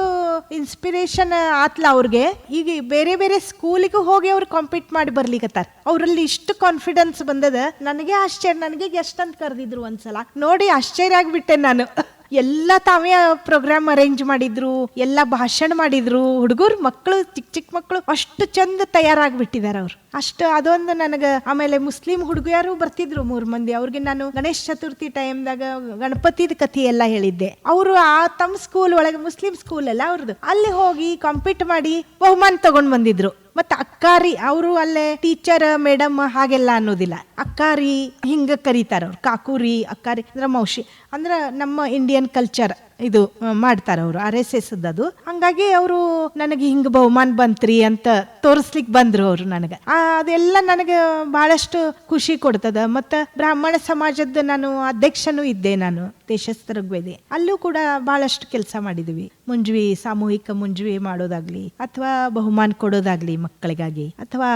[SPEAKER 2] ಇನ್ಸ್ಪಿರೇಷನ್ ಆತ್ಲ ಅವ್ರಿಗೆ, ಈಗ ಬೇರೆ ಬೇರೆ ಸ್ಕೂಲಿಗೂ ಹೋಗಿ ಅವ್ರು ಕಾಂಪೀಟ್ ಮಾಡಿ ಬರ್ಲಿಕತ್ತಾರ. ಅವರಲ್ಲಿ ಇಷ್ಟು ಕಾನ್ಫಿಡೆನ್ಸ್ ಬಂದದ. ನನಗೆ ಆಶ್ಚರ್ಯ, ನನಗೆ ಗೆಸ್ಟ್ ಅಂತ ಕರೆದಿದ್ರು ಒಂದ್ಸಲ. ನೋಡಿ, ಆಶ್ಚರ್ಯ ಆಗಿಬಿಟ್ಟೆ ನಾನು. ಎಲ್ಲ ತಾವೇ ಪ್ರೋಗ್ರಾಮ್ ಅರೇಂಜ್ ಮಾಡಿದ್ರು, ಎಲ್ಲ ಭಾಷಣ ಮಾಡಿದ್ರು. ಹುಡುಗರು ಮಕ್ಕಳು ಚಿಕ್ಕ ಚಿಕ್ಕ ಮಕ್ಕಳು ಅಷ್ಟು ಚಂದ ತಯಾರಾಗ್ಬಿಟ್ಟಿದ್ದಾರೆ ಅವ್ರು. ಅಷ್ಟು ಅದೊಂದು ನನಗೆ, ಆಮೇಲೆ ಮುಸ್ಲಿಂ ಹುಡುಗಿಯರು ಬರ್ತಿದ್ರು ಮೂರ್ ಮಂದಿ. ಅವ್ರಿಗೆ ನಾನು ಗಣೇಶ ಚತುರ್ಥಿ ಟೈಮ್ದಾಗ ಗಣಪತಿದ ಕಥೆ ಎಲ್ಲ ಹೇಳಿದ್ದೆ. ಅವರು ಆ ತಮ್ಮ ಸ್ಕೂಲ್ ಒಳಗೆ, ಮುಸ್ಲಿಂ ಸ್ಕೂಲ್ ಅಲ್ಲ ಅವ್ರದ್ದು ಅಲ್ಲಿ ಹೋಗಿ ಕಾಂಪೀಟ್ ಮಾಡಿ ಬಹುಮಾನ ತಗೊಂಡ್ ಬಂದಿದ್ರು. ಮತ್ತೆ ಅಕ್ಕಾರಿ, ಅವರು ಅಲ್ಲೇ ಟೀಚರ್ ಮೇಡಮ್ ಹಾಗೆಲ್ಲ ಅನ್ನೋದಿಲ್ಲ. ಅಕ್ಕಾರಿ ಹಿಂಗ ಕರೀತಾರ ಅವ್ರು. ಕಾಕೂರಿ, ಅಕ್ಕಾರಿ, ಅಂದ್ರೆ ಮೌಶಿ. ಅಂದ್ರೆ ನಮ್ಮ ಇಂಡಿಯನ್ ಕಲ್ಚರ್ ಇದು ಮಾಡ್ತಾರೆ ಅವರು, ಆರ್ ಎಸ್ ಎಸ್ ಅದು ಹಂಗಾಗಿ ಅವರು, ನನಗೆ ಹಿಂಗ ಬಹುಮಾನ ಬಂತ್ರಿ ಅಂತ ತೋರಿಸ್ಲಿಕ್ಕೆ ಬಂದ್ರು ಅವರು ನನಗೆ. ಅದೆಲ್ಲ ನನಗೆ ಬಹಳಷ್ಟು ಖುಷಿ ಕೊಡ್ತದ. ಮತ್ತು ಬ್ರಾಹ್ಮಣ ಸಮಾಜದ ನಾನು ಅಧ್ಯಕ್ಷನೂ ಇದ್ದೆ ನಾನು ದೇಶಸ್ಥರ ಬೇದಿ ಅಲ್ಲೂ ಕೂಡ ಬಹಳಷ್ಟು ಕೆಲಸ ಮಾಡಿದ್ವಿ. ಮುಂಜ್ವಿ, ಸಾಮೂಹಿಕ ಮುಂಜ್ವಿ ಮಾಡೋದಾಗ್ಲಿ, ಅಥವಾ ಬಹುಮಾನ ಕೊಡೋದಾಗ್ಲಿ ಮಕ್ಕಳಿಗಾಗಿ, ಅಥವಾ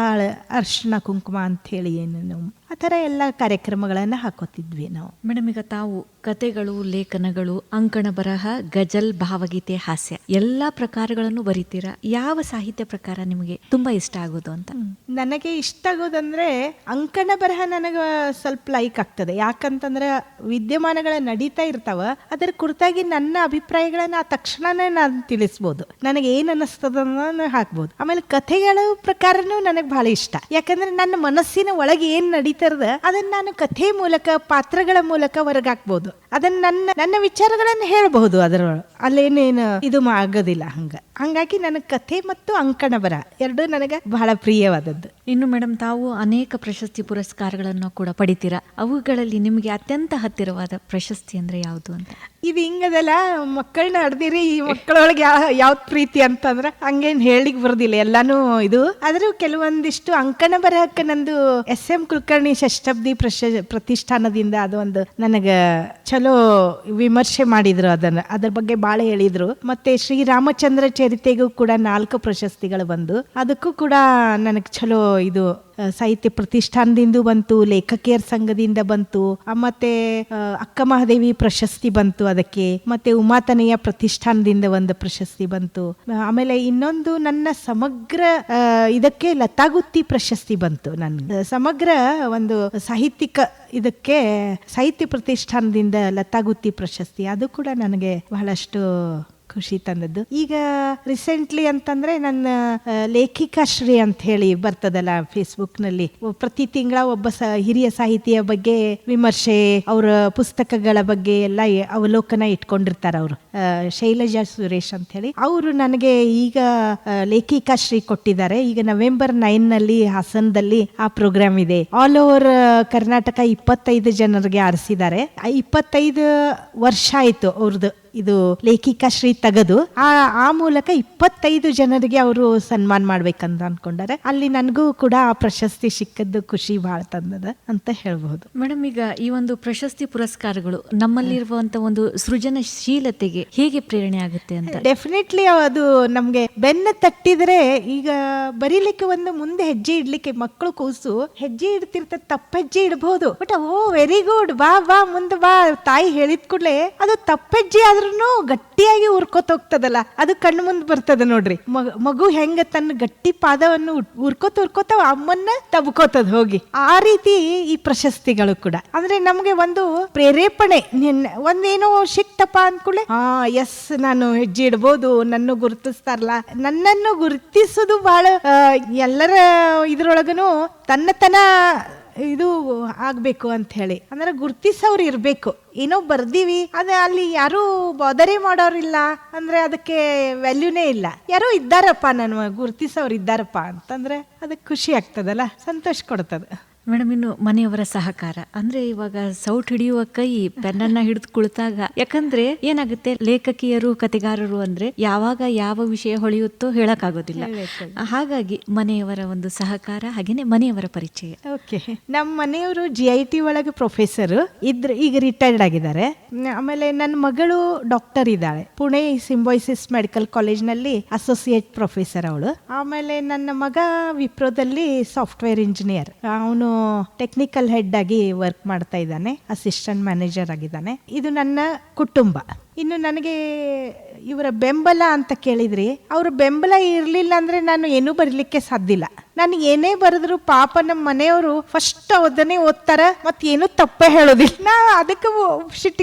[SPEAKER 2] ಅರ್ಶಿನ ಕುಂಕುಮ ಅಂತ ಹೇಳಿ ಏನು ಆ ಥರ ಎಲ್ಲ ಕಾರ್ಯಕ್ರಮಗಳನ್ನು ಹಾಕೋತಿದ್ವಿ ನಾವು.
[SPEAKER 1] ಮೇಡಮ್ ಈಗ ತಾವು ಕತೆಗಳು ಲೇಖನಗಳು ಅಂಕಣ ಬರಹ ಗಜಲ್ ಭಾವಗೀತೆ ಹಾಸ್ಯ ಎಲ್ಲ ಪ್ರಕಾರಗಳನ್ನು ಬರೀತೀರಾ? ಯಾವ ಸಾಹಿತ್ಯ ಪ್ರಕಾರ ನಿಮಗೆ ತುಂಬಾ ಇಷ್ಟ ಆಗೋದು ಅಂತ?
[SPEAKER 2] ನನಗೆ ಇಷ್ಟ ಆಗೋದಂದ್ರೆ ಅಂಕಣ ಬರಹ ನನಗೆ ಸ್ವಲ್ಪ ಲೈಕ್ ಆಗ್ತದೆ. ಯಾಕಂತಂದ್ರೆ ವಿದ್ಯಮಾನಗಳ ನಡೀತಾ ಇರ್ತಾವ ಅದರ ಕುರಿತಾಗಿ ನನ್ನ ಅಭಿಪ್ರಾಯಗಳನ್ನ ಆ ತಕ್ಷಣನೇ ನಾನು ತಿಳಿಸ್ಬೋದು. ನನಗೆ ಏನ್ ಅನಿಸ್ತದ ಅನ್ನೋದನ್ನ ಹಾಕ್ಬೋದು. ಆಮೇಲೆ ಕಥೆಗಳ ಪ್ರಕಾರನೂ ನನಗೆ ಬಹಳ ಇಷ್ಟ. ಯಾಕಂದ್ರೆ ನನ್ನ ಮನಸ್ಸಿನ ಒಳಗೆ ಏನ್ ನಡೀತಾರದ ಅದನ್ನ ನಾನು ಕಥೆ ಮೂಲಕ ಪಾತ್ರಗಳ ಮೂಲಕ ಹೊರಗಾಕ್ಬಹುದು ಅದನ್ನ ನನ್ನ ನನ್ನ ವಿಚಾರಗಳನ್ನ ಹೇಳಬಹುದು ಅದರ ಅಲ್ಲೇನೇನು ಇದು ಆಗೋದಿಲ್ಲ ಹಂಗ. ಹಂಗಾಗಿ ನನಗೆ ಕಥೆ ಮತ್ತು ಅಂಕಣ ಬರ ಎರಡು ನನಗೆ ಬಹಳ ಪ್ರಿಯವಾದದ್ದು.
[SPEAKER 1] ಇನ್ನು ಮೇಡಮ್ ತಾವು ಅನೇಕ ಪ್ರಶಸ್ತಿ ಪುರಸ್ಕಾರಗಳನ್ನು ಕೂಡ ಪಡಿತೀರಾ? ಅವುಗಳಲ್ಲಿ ನಿಮಗೆ ಅತ್ಯಂತ ಹತ್ತಿರವಾದ ಪ್ರಶಸ್ತಿ ಅಂದ್ರೆ ಯಾವುದು ಅಂತ?
[SPEAKER 2] ಇದು ಹಿಂಗದಲ್ಲ ಮಕ್ಕಳನ್ನ ಹಡ್ದಿರಿ ಈ ಮಕ್ಕಳೊಳಗೆ ಯಾವ ಯಾವ್ದು ಪ್ರೀತಿ ಅಂತಂದ್ರೆ ಹಂಗೇನ್ ಹೇಳಿಕ್ ಬರೋದಿಲ್ಲ ಎಲ್ಲಾನು ಇದು. ಆದ್ರೂ ಕೆಲವೊಂದಿಷ್ಟು ಅಂಕಣ ಬರಹಕ್ಕೆ ನಂದು ಎಸ್ ಎಂ ಕುಲಕರ್ಣಿ ಷಷ್ಠಬ್ದಿ ಪ್ರಶ, ಪ್ರತಿಷ್ಠಾನದಿಂದ ಒಂದು ನನಗ ಚಲೋ ವಿಮರ್ಶೆ ಮಾಡಿದ್ರು ಅದನ್ನ. ಅದ್ರ ಬಗ್ಗೆ ಭಾಳ ಹೇಳಿದ್ರು. ಮತ್ತೆ ಶ್ರೀರಾಮಚಂದ್ರ ಚರಿತೆಗೂ ಕೂಡ ನಾಲ್ಕು ಪ್ರಶಸ್ತಿಗಳು ಬಂದು, ಅದಕ್ಕೂ ಕೂಡ ನನಗೆ ಚಲೋ ಇದು ಸಾಹಿತ್ಯ ಪ್ರತಿಷ್ಠಾನದಿಂದ ಬಂತು, ಲೇಖಕಿಯರ ಸಂಘದಿಂದ ಬಂತು ಮತ್ತೆ ಅಕ್ಕ ಮಹಾದೇವಿ ಪ್ರಶಸ್ತಿ ಬಂತು ಅದಕ್ಕೆ, ಮತ್ತೆ ಉಮಾತನೆಯ ಪ್ರತಿಷ್ಠಾನದಿಂದ ಒಂದು ಪ್ರಶಸ್ತಿ ಬಂತು. ಆಮೇಲೆ ಇನ್ನೊಂದು ನನ್ನ ಸಮಗ್ರ ಇದಕ್ಕೆ ಲತಾಗುತ್ತಿ ಪ್ರಶಸ್ತಿ ಬಂತು ನನ್ನ. ಸಮಗ್ರ ಒಂದು ಸಾಹಿತ್ಯಿಕ ಇದಕ್ಕೆ ಸಾಹಿತ್ಯ ಪ್ರತಿಷ್ಠಾನದಿಂದ ಲತಾಗುತ್ತಿ ಪ್ರಶಸ್ತಿ, ಅದು ಕೂಡ ನನಗೆ ಬಹಳಷ್ಟು ಖುಷಿ ತಂದದ್ದು. ಈಗ ರೀಸೆಂಟ್ಲಿ ಅಂತಂದ್ರೆ ನನ್ನ ಲೇಖಿಕಾ ಲೇಖಿಕಾಶ್ರೀ ಅಂತ ಹೇಳಿ ಬರ್ತದಲ್ಲ ಫೇಸ್ಬುಕ್ನಲ್ಲಿ. ಪ್ರತಿ ತಿಂಗಳ ಒಬ್ಬ ಹಿರಿಯ ಸಾಹಿತಿಯ ಬಗ್ಗೆ ವಿಮರ್ಶೆ, ಅವರ ಪುಸ್ತಕಗಳ ಬಗ್ಗೆ ಎಲ್ಲ ಅವಲೋಕನ ಇಟ್ಕೊಂಡಿರ್ತಾರ ಅವರು. ಶೈಲಜಾ ಸುರೇಶ್ ಅಂತ ಹೇಳಿ ಅವರು ನನಗೆ ಈಗ ಲೇಖಿಕಾ ಲೇಖಿಕಾಶ್ರೀ ಕೊಟ್ಟಿದ್ದಾರೆ. ಈಗ ನವೆಂಬರ್ ನೈನ್ನಲ್ಲಿ ಹಾಸನದಲ್ಲಿ ಆ ಪ್ರೋಗ್ರಾಮ್ ಇದೆ. ಆಲ್ ಓವರ್ ಕರ್ನಾಟಕ ಇಪ್ಪತ್ತೈದು ಜನರಿಗೆ ಆರಿಸಿದ್ದಾರೆ. ಇಪ್ಪತ್ತೈದು ವರ್ಷ ಆಯ್ತು ಅವ್ರದ್ದು ಇದು ಲೇಖಿಕಾಶ್ರೀ ತಗದು. ಆ ಆ ಮೂಲಕ ಇಪ್ಪತ್ತೈದು ಜನರಿಗೆ ಅವರು ಸನ್ಮಾನ ಮಾಡ್ಬೇಕಂತ ಅನ್ಕೊಂಡಾರೆ. ಅಲ್ಲಿ ನನಗೂ ಕೂಡ ಆ ಪ್ರಶಸ್ತಿ ಸಿಕ್ಕದ್ದು ಖುಷಿ ಬಹಳ ತಂದದ ಅಂತ ಹೇಳ್ಬಹುದು.
[SPEAKER 1] ಮೇಡಮ್ ಈಗ ಈ ಒಂದು ಪ್ರಶಸ್ತಿ ಪುರಸ್ಕಾರಗಳು ನಮ್ಮಲ್ಲಿರುವಂತ ಒಂದು ಸೃಜನಶೀಲತೆಗೆ ಹೇಗೆ ಪ್ರೇರಣೆ ಆಗುತ್ತೆ ಅಂತ?
[SPEAKER 2] ಡೆಫಿನೆಟ್ಲಿ ಅದು ನಮ್ಗೆ ಬೆನ್ನ ತಟ್ಟಿದ್ರೆ ಈಗ ಬರೀಲಿಕ್ಕೆ ಒಂದು ಮುಂದೆ ಹೆಜ್ಜೆ ಇಡ್ಲಿಕ್ಕೆ ಮಕ್ಕಳು ಕೂಸು ಹೆಜ್ಜೆ ಇಡ್ತಿರ್ತ ತಪ್ಪ ಹೆಜ್ಜೆ ಇಡಬಹುದು ಬಟ್ ಓ ವೆರಿ ಗುಡ್ ಬಾ ಬಾ ಮುಂದೆ ಬಾ ತಾಯಿ ಹೇಳಿದ ಕೂಡಲೇ ಅದು ತಪ್ಪೆಜ್ಜೆ ಆದ್ರೂ ಗಟ್ಟಿಯಾಗಿ ಉರ್ಕೋತ ಹೋಗ್ತದಲ್ಲ, ಅದು ಕಣ್ಣು ಮುಂದೆ ಬರ್ತದ ನೋಡ್ರಿ. ಮಗ- ಹೆಂಗ ತನ್ನ ಗಟ್ಟಿ ಪಾದವನ್ನು ಉರ್ಕೋತ ಉರ್ಕೋತ ಅಮ್ಮನ್ನ ತಬ್ಕೋತದ ಹೋಗಿ. ಆ ರೀತಿ ಈ ಪ್ರಶಸ್ತಿಗಳು ಕೂಡ. ಅಂದ್ರೆ ನಮ್ಗೆ ಒಂದು ಪ್ರೇರೇಪಣೆ ಒಂದೇನೋ ಸಿಕ್ತಪ್ಪ ಅಂದ್ಕೊಳ್ಳೆ ಹಾ, ಎಸ್, ನಾನು ಹೆಜ್ಜೆ ಇಡ್ಬೋದು, ನನ್ನ ಗುರುತಿಸ್ತಾರಲ್ಲ. ನನ್ನನ್ನು ಗುರುತಿಸೋದು ಬಹಳ ಎಲ್ಲರ ಇದ್ರೊಳಗನು ತನ್ನತನ ಇದು ಆಗ್ಬೇಕು ಅಂತ ಹೇಳಿ ಅಂದ್ರೆ ಗುರ್ತಿಸೋರು ಇರ್ಬೇಕು. ಏನೋ ಬರ್ದೀವಿ, ಅದೇ ಅಲ್ಲಿ ಯಾರು ಬದರಿ ಮಾಡೋರಿಲ್ಲ. ಅಂದ್ರೆ ಅದಕ್ಕೆ ವ್ಯಾಲ್ಯೂನೇ ಇಲ್ಲ. ಯಾರೋ ಇದ್ದಾರಪ್ಪ ನಾನು ಗುರ್ತಿಸೋರು ಇದ್ದಾರಪ್ಪ ಅಂತಂದ್ರೆ ಅದಕ್ಕೆ ಖುಷಿ ಆಗ್ತದಲ್ಲ, ಸಂತೋಷ ಕೊಡ್ತದ.
[SPEAKER 1] ಮೇಡಮ್ ಇನ್ನು ಮನೆಯವರ ಸಹಕಾರ. ಅಂದ್ರೆ ಇವಾಗ ಸೌಟ್ ಹಿಡಿಯುವ ಕೈ ಪೆನ್ನ ಹಿಡಿದು ಕುಳಿತಾಗ. ಯಾಕಂದ್ರೆ ಏನಾಗುತ್ತೆ? ಲೇಖಕಿಯರು ಕತೆಗಾರರು ಅಂದ್ರೆ ಯಾವಾಗ ಯಾವ ವಿಷಯ ಹೊಳೆಯುತ್ತೋ ಹೇಳಕ್ಕಾಗೋದಿಲ್ಲ. ಹಾಗಾಗಿ ಮನೆಯವರ ಒಂದು ಸಹಕಾರ ಹಾಗೇನೆ ಮನೆಯವರ ಪರಿಚಯ.
[SPEAKER 2] ಓಕೆ. ನಮ್ಮ ಮನೆಯವರು ಜಿ ಐ ಟಿ ಒಳಗೆ ಪ್ರೊಫೆಸರ್ ಇದ್ರೆ ಈಗ ರಿಟೈರ್ಡ್ ಆಗಿದ್ದಾರೆ. ಆಮೇಲೆ ನನ್ನ ಮಗಳು ಡಾಕ್ಟರ್ ಇದ್ದಾಳೆ. ಪುಣೆ ಸಿಂಬಾಯ್ಸಿಸ್ ಮೆಡಿಕಲ್ ಕಾಲೇಜ್ನಲ್ಲಿ ಅಸೋಸಿಯೇಟ್ ಪ್ರೊಫೆಸರ್ ಅವಳು. ಆಮೇಲೆ ನನ್ನ ಮಗ ವಿಪ್ರೋದಲ್ಲಿ ಸಾಫ್ಟ್ವೇರ್ ಇಂಜಿನಿಯರ್ ಅವನು ಟೆಕ್ನಿಕಲ್ ಹೆಡ್ ಆಗಿ ವರ್ಕ್ ಮಾಡ್ತಾ ಇದ್ದಾನೆ ಅಸಿಸ್ಟೆಂಟ್ ಮ್ಯಾನೇಜರ್ ಆಗಿದ್ದಾನೆ. ಇದು ನನ್ನ ಕುಟುಂಬ. ಇನ್ನು ನನಗೆ ಇವರ ಬೆಂಬಲ ಅಂತ ಕೇಳಿದ್ರಿ, ಅವರ ಬೆಂಬಲ ಇರಲಿಲ್ಲ ಅಂದ್ರೆ ನಾನು ಏನೂ ಬರಲಿಕ್ಕೆ ಸಾಧ್ಯ ಇಲ್ಲ. ನಾನು ಏನೇ ಬರೆದ್ರು ಪಾಪ ನಮ್ಮ ಮನೆಯವರು ಫಸ್ಟ್ ಅದನ್ನೇ ಓದ್ತಾರ ಏನು ತಪ್ಪೇ ಹೇಳೋದಿಲ್ಲ. ನಾ ಅದಕ್ಕೆ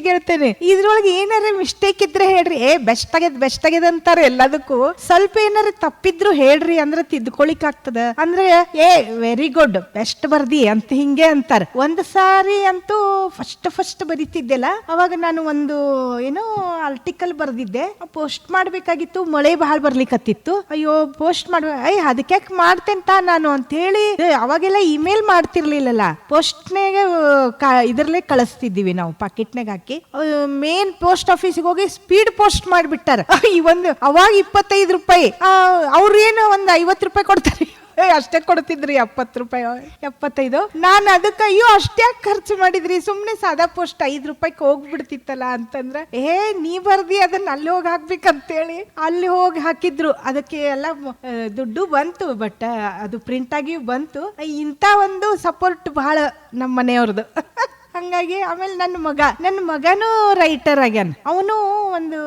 [SPEAKER 2] ಹೇಳ್ತೇನೆ ಇದ್ರೊಳಗೆ ಏನಾರ ಮಿಸ್ಟೇಕ್ ಇದ್ರೆ ಹೇಳ್ರಿ, ಏ ಬೆಸ್ಟ್ ಆಗ್ಯದ ಬೆಸ್ಟ್ ಆಗ್ಯದ ಅಂತಾರೆ ಎಲ್ಲದಕ್ಕೂ. ಸ್ವಲ್ಪ ಏನಾರ ತಪ್ಪಿದ್ರು ಹೇಳ್ರಿ ಅಂದ್ರೆ ತಿದ್ಕೊಳಿಕ್ ಆಗ್ತದ ಅಂದ್ರೆ, ಏ ವೆರಿ ಗುಡ್ ಬೆಸ್ಟ್ ಬರ್ದಿ ಅಂತ ಹಿಂಗೆ ಅಂತಾರೆ. ಒಂದ್ ಸಾರಿ ಅಂತೂ ಫಸ್ಟ್ ಫಸ್ಟ್ ಬರಿತಿದ್ದೆಲ್ಲ ಅವಾಗ ನಾನು ಒಂದು, ಏನೋ ಆರ್ಟಿಕಲ್ ಬರ್ದಿದ್ದೆ. ಪೋಸ್ಟ್ ಮಾಡ್ಬೇಕಾಗಿತ್ತು ಮಳೆ ಬಹಳ ಬರ್ಲಿಕ್ಕತ್ತಿತ್ತು ಅಯ್ಯೋ ಪೋಸ್ಟ್ ಮಾಡ್ ಅಯ್ಯ ಅದಕ್ಕೆ ಯಾಕೆ ಮಾಡ್ತೇಂತ ನಾನು ಅಂತ ಹೇಳಿ ಏ, ಅವಾಗೆಲ್ಲ ಇಮೇಲ್ ಮಾಡ್ತಿರ್ಲಿಲ್ಲಲ್ಲ. ಪೋಸ್ಟ್ನಾಗೆ ಇದರಲ್ಲೇ ಕಳಿಸ್ತಿದ್ದೀವಿ ನಾವು ಪಾಕೆಟ್ನಾಗ ಹಾಕಿ. ಮೇನ್ ಪೋಸ್ಟ್ ಆಫೀಸಿಗೆ ಹೋಗಿ ಸ್ಪೀಡ್ ಪೋಸ್ಟ್ ಮಾಡಿಬಿಟ್ಟಾರ. ಈ ಒಂದು ಅವಾಗ ಇಪ್ಪತ್ತೈದು ರೂಪಾಯಿ. ಅವ್ರೇನು ಒಂದು ಐವತ್ತು ರೂಪಾಯಿ ಕೊಡ್ತಾರೆ. ಅಷ್ಟೇ ಕೊಡ್ತಿದ್ರಿ, ಎಪ್ಪತ್ತು ರೂಪಾಯಿ ಎಪ್ಪತ್ತೈದು. ನಾನು ಅದಕ್ಕೆ ಅಯ್ಯೋ ಅಷ್ಟೇ ಖರ್ಚು ಮಾಡಿದ್ರಿ. ಸುಮ್ಮನೆ ಸಾದಾ ಪೋಸ್ಟ್ ಐದು ರೂಪಾಯಿಗೆ ಹೋಗ್ಬಿಡ್ತಿತ್ತಲ್ಲ ಅಂತಂದ್ರೆ, ಏ, ನೀ ಬರ್ದಿ ಅದನ್ನ ಅಲ್ಲಿ ಹೋಗಿ ಹಾಕ್ಬೇಕಂತೇಳಿ. ಅಲ್ಲಿ ಹೋಗಿ ಹಾಕಿದ್ರು. ಅದಕ್ಕೆ ಎಲ್ಲ ದುಡ್ಡು ಬಂತು ಬಟ್ ಅದು ಪ್ರಿಂಟ್ ಆಗಿ ಬಂತು. ಇಂಥ ಒಂದು ಸಪೋರ್ಟ್ ಬಹಳ ನಮ್ಮ ಮನೆಯವ್ರದ್ದು ಹಂಗಾಗಿ ಆಮೇಲೆ ನನ್ನ ಮಗ ನನ್ನ ಮಗನೂ ರೈಟರ್ ಆಗ್ಯಾನ. ಅವನು ಒಂದು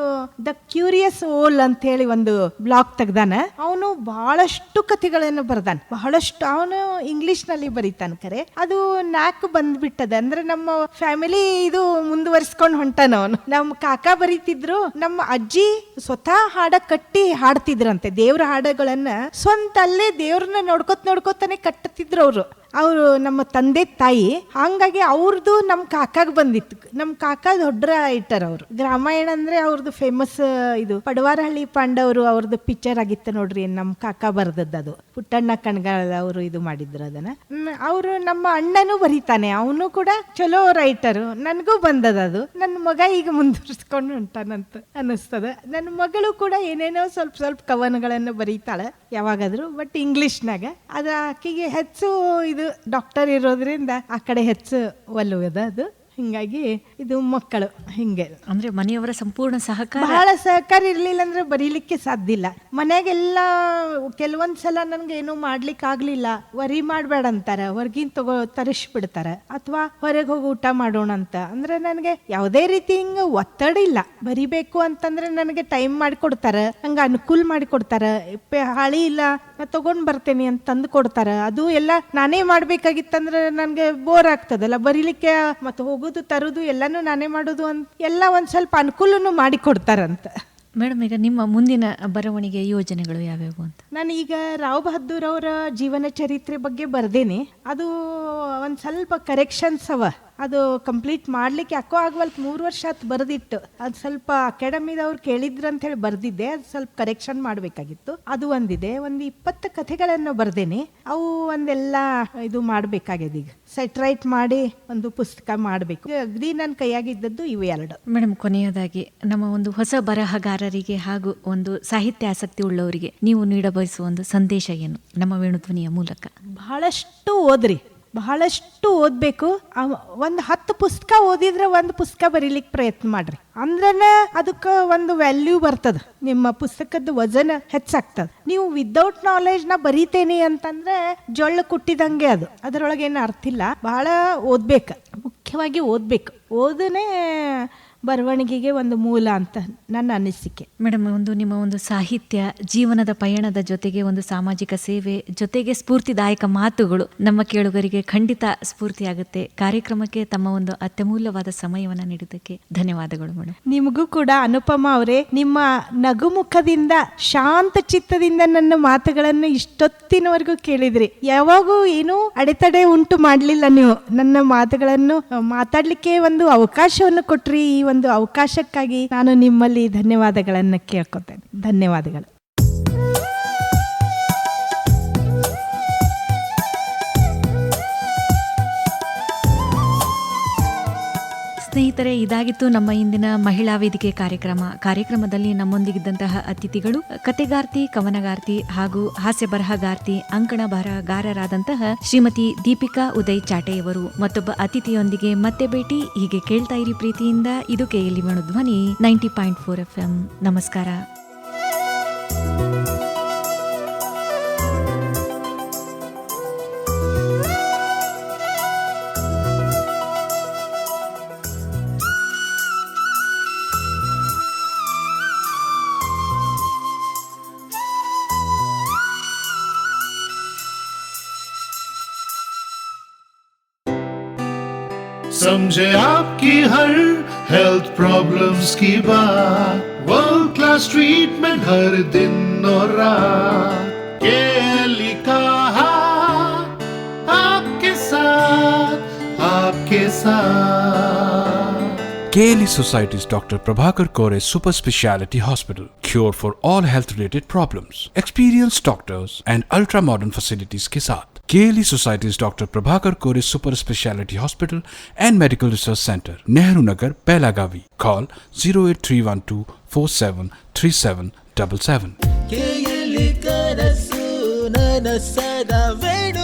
[SPEAKER 2] ದ ಕ್ಯೂರಿಯಸ್ ಓಲ್ ಅಂತ ಹೇಳಿ ಒಂದು ಬ್ಲಾಗ್ ತೆಗ್ದಾನ. ಅವನು ಬಹಳಷ್ಟು ಕಥೆಗಳನ್ನು ಬರ್ದಾನ. ಬಹಳಷ್ಟು ಅವನು ಇಂಗ್ಲಿಷ್ನಲ್ಲಿ ಬರೀತಾನ ಕರೆ. ಅದು ನಾಕ್ ಬಂದ್ಬಿಟ್ಟದ. ಅಂದ್ರೆ ನಮ್ಮ ಫ್ಯಾಮಿಲಿ ಇದು ಮುಂದುವರಿಸ್ಕೊಂಡು ಹೊಂಟಾನ ಅವನು. ನಮ್ಮ ಕಾಕ ಬರೀತಿದ್ರು, ನಮ್ಮ ಅಜ್ಜಿ ಸ್ವತಃ ಹಾಡ ಕಟ್ಟಿ ಹಾಡ್ತಿದ್ರಂತೆ. ದೇವ್ರ ಹಾಡಗಳನ್ನ ಸ್ವಂತ ಅಲ್ಲೇ ದೇವ್ರನ್ನ ನೋಡ್ಕೊತ ನೋಡ್ಕೊತಾನೆ ಕಟ್ಟತಿದ್ರು ಅವರು. ಅವರು ನಮ್ಮ ತಂದೆ ತಾಯಿ, ಹಾಗಾಗಿ ಅವ್ರದ್ದು ನಮ್ಮ ಕಾಕಾಗ ಬಂದಿತ್ತು. ನಮ್ಮ ಕಾಕ ದೊಡ್ಡ ರೈಟರ್ ಅವರು. ರಾಮಾಯಣ ಅಂದರೆ ಅವ್ರದ್ದು ಫೇಮಸ್ ಇದು. ಪಡವಾರಹಳ್ಳಿ ಪಾಂಡವರು ಅವ್ರದ್ದು ಪಿಕ್ಚರ್ ಆಗಿತ್ತು ನೋಡ್ರಿ ನಮ್ಮ ಕಾಕ ಬರ್ದದ್ದು ಅದು. ಪುಟ್ಟಣ್ಣ ಕಣ್ಗಾಳ ಅವರು ಇದು ಮಾಡಿದ್ರು ಅದನ್ನ. ಅವರು ನಮ್ಮ ಅಣ್ಣನೂ ಬರೀತಾನೆ. ಅವನು ಕೂಡ ಚಲೋ ರೈಟರು ನನಗೂ ಬಂದದ ಅದು. ನನ್ನ ಮಗ ಈಗ ಮುಂದುವರಿಸ್ಕೊಂಡು ಉಂಟಾನಂತ ಅನ್ನಿಸ್ತದ. ನನ್ನ ಮಗಳು ಕೂಡ ಏನೇನೋ ಸ್ವಲ್ಪ ಸ್ವಲ್ಪ ಕವನಗಳನ್ನು ಬರೀತಾಳೆ ಯಾವಾಗಾದರೂ ಬಟ್ ಇಂಗ್ಲಿಷ್ನಾಗ ಅದು ಆಕೆಗೆ ಹೆಚ್ಚು ಇದು ಡಾಕ್ಟರ್ ಇರೋದ್ರಿಂದ ಆ ಕಡೆ ಹೆಚ್ಚು ಒಲುವುದ ಅದು. ಹಿಂಗಾಗಿ ಇದು ಮಕ್ಕಳು ಹಿಂಗೆ.
[SPEAKER 1] ಅಂದ್ರೆ ಮನೆಯವರ ಸಂಪೂರ್ಣ ಸಹಕಾರ?
[SPEAKER 2] ಬಹಳ ಸಹಕಾರ ಇರಲಿಲ್ಲ ಅಂದ್ರೆ ಬರೀಲಿಕ್ಕೆ ಸಾಧ್ಯ ಇಲ್ಲ. ಮನೆಗೆಲ್ಲ ಕೆಲವೊಂದ್ ಸಲ ನನ್ಗೆ ಏನು ಮಾಡ್ಲಿಕ್ಕೆ ಆಗ್ಲಿಲ್ಲ. ವರಿ ಮಾಡ್ಬೇಡ ಅಂತಾರ ಹೊರಗಿನ ತಗೋ ತರಿಸ್ಬಿಡ್ತಾರ. ಅಥವಾ ಹೊರಗೆ ಹೋಗಿ ಊಟ ಮಾಡೋಣ ಅಂತ. ಅಂದ್ರೆ ನನಗೆ ಯಾವುದೇ ರೀತಿ ಹಿಂಗ ಒತ್ತಡ ಇಲ್ಲ. ಬರಿಬೇಕು ಅಂತಂದ್ರೆ ನನಗೆ ಟೈಮ್ ಮಾಡಿಕೊಡ್ತಾರ ಹಂಗ ಅನುಕೂಲ ಮಾಡಿಕೊಡ್ತಾರ. ಹಾಳಿ ಇಲ್ಲ ನಾ ತಗೊಂಡ್ ಬರ್ತೇನೆ ಅಂತ ತಂದು ಕೊಡ್ತಾರ. ಅದು ಎಲ್ಲ ನಾನೇ ಮಾಡ್ಬೇಕಾಗಿತ್ತಂದ್ರೆ ನನ್ಗೆ ಬೋರ್ ಆಗ್ತದಲ್ಲ. ಬರೀಲಿಕ್ಕೆ ಮತ್ತೆ ಹೋಗೋದು ತರೋದು ಎಲ್ಲನೂ ನಾನೇ ಮಾಡೋದು ಅಂತ ಎಲ್ಲ ಒಂದು ಸ್ವಲ್ಪ ಅನುಕೂಲನೂ ಮಾಡಿಕೊಡ್ತಾರಂತ
[SPEAKER 1] ಮೇಡಮ್ ಈಗ ನಿಮ್ಮ ಮುಂದಿನ ಬರವಣಿಗೆ ಯೋಜನೆಗಳು ಯಾವ್ಯಾವು ಅಂತ?
[SPEAKER 2] ನಾನು ಈಗ ರಾವ್ ಬಹದ್ದೂರ್ ಅವರ ಜೀವನ ಚರಿತ್ರೆ ಬಗ್ಗೆ ಬರ್ದೇನೆ. ಅದು ಒಂದು ಸ್ವಲ್ಪ ಕರೆಕ್ಷನ್ಸ್ ಅವ. ಅದು ಕಂಪ್ಲೀಟ್ ಮಾಡ್ಲಿಕ್ಕೆ ಯಾಕೋ ಆಗ್ವಲ್ತ್ ಮೂರು ವರ್ಷ ಆತ್ ಬರೆದಿಟ್ಟು ಅದು ಸ್ವಲ್ಪ ಅಕಾಡೆಮಿದವ್ರು ಕೇಳಿದ್ರು ಅಂತ ಹೇಳಿ ಬರ್ದಿದ್ದೆ ಅದು ಸ್ವಲ್ಪ ಕರೆಕ್ಷನ್ ಮಾಡಬೇಕಾಗಿತ್ತು. ಅದು ಒಂದಿದೆ ಒಂದು ಇಪ್ಪತ್ತು ಕಥೆಗಳನ್ನು ಬರ್ದೇನೆ. ಅವು ಒಂದೆಲ್ಲ ಇದು ಮಾಡಬೇಕಾಗಿದೆ ಈಗ. ಸೆಟ್ರೈಟ್ ಮಾಡಿ ಒಂದು ಪುಸ್ತಕ ಮಾಡಬೇಕು. ಅಗದಿ ನನ್ನ ಕೈಯಾಗಿದ್ದದ್ದು ಇವು ಎರಡು.
[SPEAKER 1] ಮೇಡಮ್ ಕೊನೆಯದಾಗಿ ನಮ್ಮ ಒಂದು ಹೊಸ ಬರಹಗಾರರಿಗೆ ಹಾಗೂ ಒಂದು ಸಾಹಿತ್ಯ ಆಸಕ್ತಿ ಉಳ್ಳವರಿಗೆ ನೀವು ನೀಡಬಯಸುವ ಒಂದು ಸಂದೇಶ ಏನು? ನಮ್ಮ ವೇಣುಧ್ವನಿಯ ಮೂಲಕ.
[SPEAKER 2] ಬಹಳಷ್ಟು ಓದ್ರಿ. ಬಹಳಷ್ಟು ಓದಬೇಕು. ಒಂದು ಹತ್ತು ಪುಸ್ತಕ ಓದಿದ್ರೆ ಒಂದು ಪುಸ್ತಕ ಬರೀಲಿಕ್ಕೆ ಪ್ರಯತ್ನ ಮಾಡ್ರಿ. ಅಂದ್ರನ ಅದಕ್ಕೆ ಒಂದು ವ್ಯಾಲ್ಯೂ ಬರ್ತದ. ನಿಮ್ಮ ಪುಸ್ತಕದ ವಜನ ಹೆಚ್ಚಾಗ್ತದ. ನೀವು ವಿದೌಟ್ ನಾಲೆಜ್ನ ಬರೀತೇನೆ ಅಂತಂದ್ರೆ ಜೊಳ್ಳು ಕುಟ್ಟಿದಂಗೆ ಅದು. ಅದರೊಳಗೆ ಏನು ಅರ್ಥ ಇಲ್ಲ. ಬಹಳ ಓದ್ಬೇಕು. ಮುಖ್ಯವಾಗಿ ಓದ್ಬೇಕು. ಓದನೇ ಬರವಣಿಗೆಗೆ ಒಂದು ಮೂಲ ಅಂತ ನನ್ನ ಅನಿಸಿಕೆ.
[SPEAKER 1] ಮೇಡಮ್ ಒಂದು ನಿಮ್ಮ ಒಂದು ಸಾಹಿತ್ಯ ಜೀವನದ ಪಯಣದ ಜೊತೆಗೆ ಒಂದು ಸಾಮಾಜಿಕ ಸೇವೆ ಜೊತೆಗೆ ಸ್ಫೂರ್ತಿದಾಯಕ ಮಾತುಗಳು ನಮ್ಮ ಕೇಳುಗರಿಗೆ ಖಂಡಿತ ಸ್ಫೂರ್ತಿಯಾಗುತ್ತೆ. ಕಾರ್ಯಕ್ರಮಕ್ಕೆ ತಮ್ಮ ಒಂದು ಅತ್ಯಮೂಲ್ಯವಾದ ಸಮಯವನ್ನು ನೀಡಿದ್ದಕ್ಕೆ ಧನ್ಯವಾದಗಳು ಮೇಡಮ್.
[SPEAKER 2] ನಿಮಗೂ ಕೂಡ ಅನುಪಮ ಅವರೇ ನಿಮ್ಮ ನಗುಮುಖದಿಂದ ಶಾಂತ ಚಿತ್ತದಿಂದ ನನ್ನ ಮಾತುಗಳನ್ನು ಇಷ್ಟೊತ್ತಿನವರೆಗೂ ಕೇಳಿದ್ರಿ. ಯಾವಾಗೂ ಏನೂ ಅಡೆತಡೆ ಉಂಟು ಮಾಡಲಿಲ್ಲ ನೀವು. ನನ್ನ ಮಾತುಗಳನ್ನು ಮಾತಾಡ್ಲಿಕ್ಕೆ ಒಂದು ಅವಕಾಶವನ್ನು ಕೊಟ್ರಿ ಈ ಒಂದು ಅವಕಾಶಕ್ಕಾಗಿ ನಾನು ನಿಮ್ಮಲ್ಲಿ ಧನ್ಯವಾದಗಳನ್ನು ಕೇಳ್ಕೊತೇನೆ. ಧನ್ಯವಾದಗಳು.
[SPEAKER 1] ಸ್ನೇಹಿತರೆ, ಇದಾಗಿತ್ತು ನಮ್ಮ ಇಂದಿನ ಮಹಿಳಾ ವೇದಿಕೆ ಕಾರ್ಯಕ್ರಮ. ಕಾರ್ಯಕ್ರಮದಲ್ಲಿ ನಮ್ಮೊಂದಿಗಿದ್ದಂತಹ ಅತಿಥಿಗಳು ಕತೆಗಾರ್ತಿ ಕವನಗಾರ್ತಿ ಹಾಗೂ ಹಾಸ್ಯ ಬರಹಗಾರ್ತಿ, ಅಂಕಣ ಬರಹಗಾರರಾದಂತಹ ಶ್ರೀಮತಿ ದೀಪಿಕಾ ಉದಯ್ ಚಾಟೆಯವರು. ಮತ್ತೊಬ್ಬ ಅತಿಥಿಯೊಂದಿಗೆ ಮತ್ತೆ ಭೇಟಿ. ಹೀಗೆ ಕೇಳ್ತಾ ಇರಿ ಪ್ರೀತಿಯಿಂದ. ಇದು ಕೇಳಿ ಮಣು Dhwani ninety point four F M. ನಮಸ್ಕಾರ.
[SPEAKER 3] समझे आपकी हर हेल्थ प्रॉब्लम्स की बात। वर्ल्ड क्लास ट्रीटमेंट हर दिन और रात। ये लिखा आपके साथ आपके साथ।
[SPEAKER 4] KLE society doctor Prabhakar Kore super speciality hospital cure for all health related problems experience doctors and ultra modern facilities के साथ KLE Society's Dr. Prabhakar Kore Super Speciality Hospital and Medical Research Center, Nehru Nagar, Pelagavi. Call 08312 473777.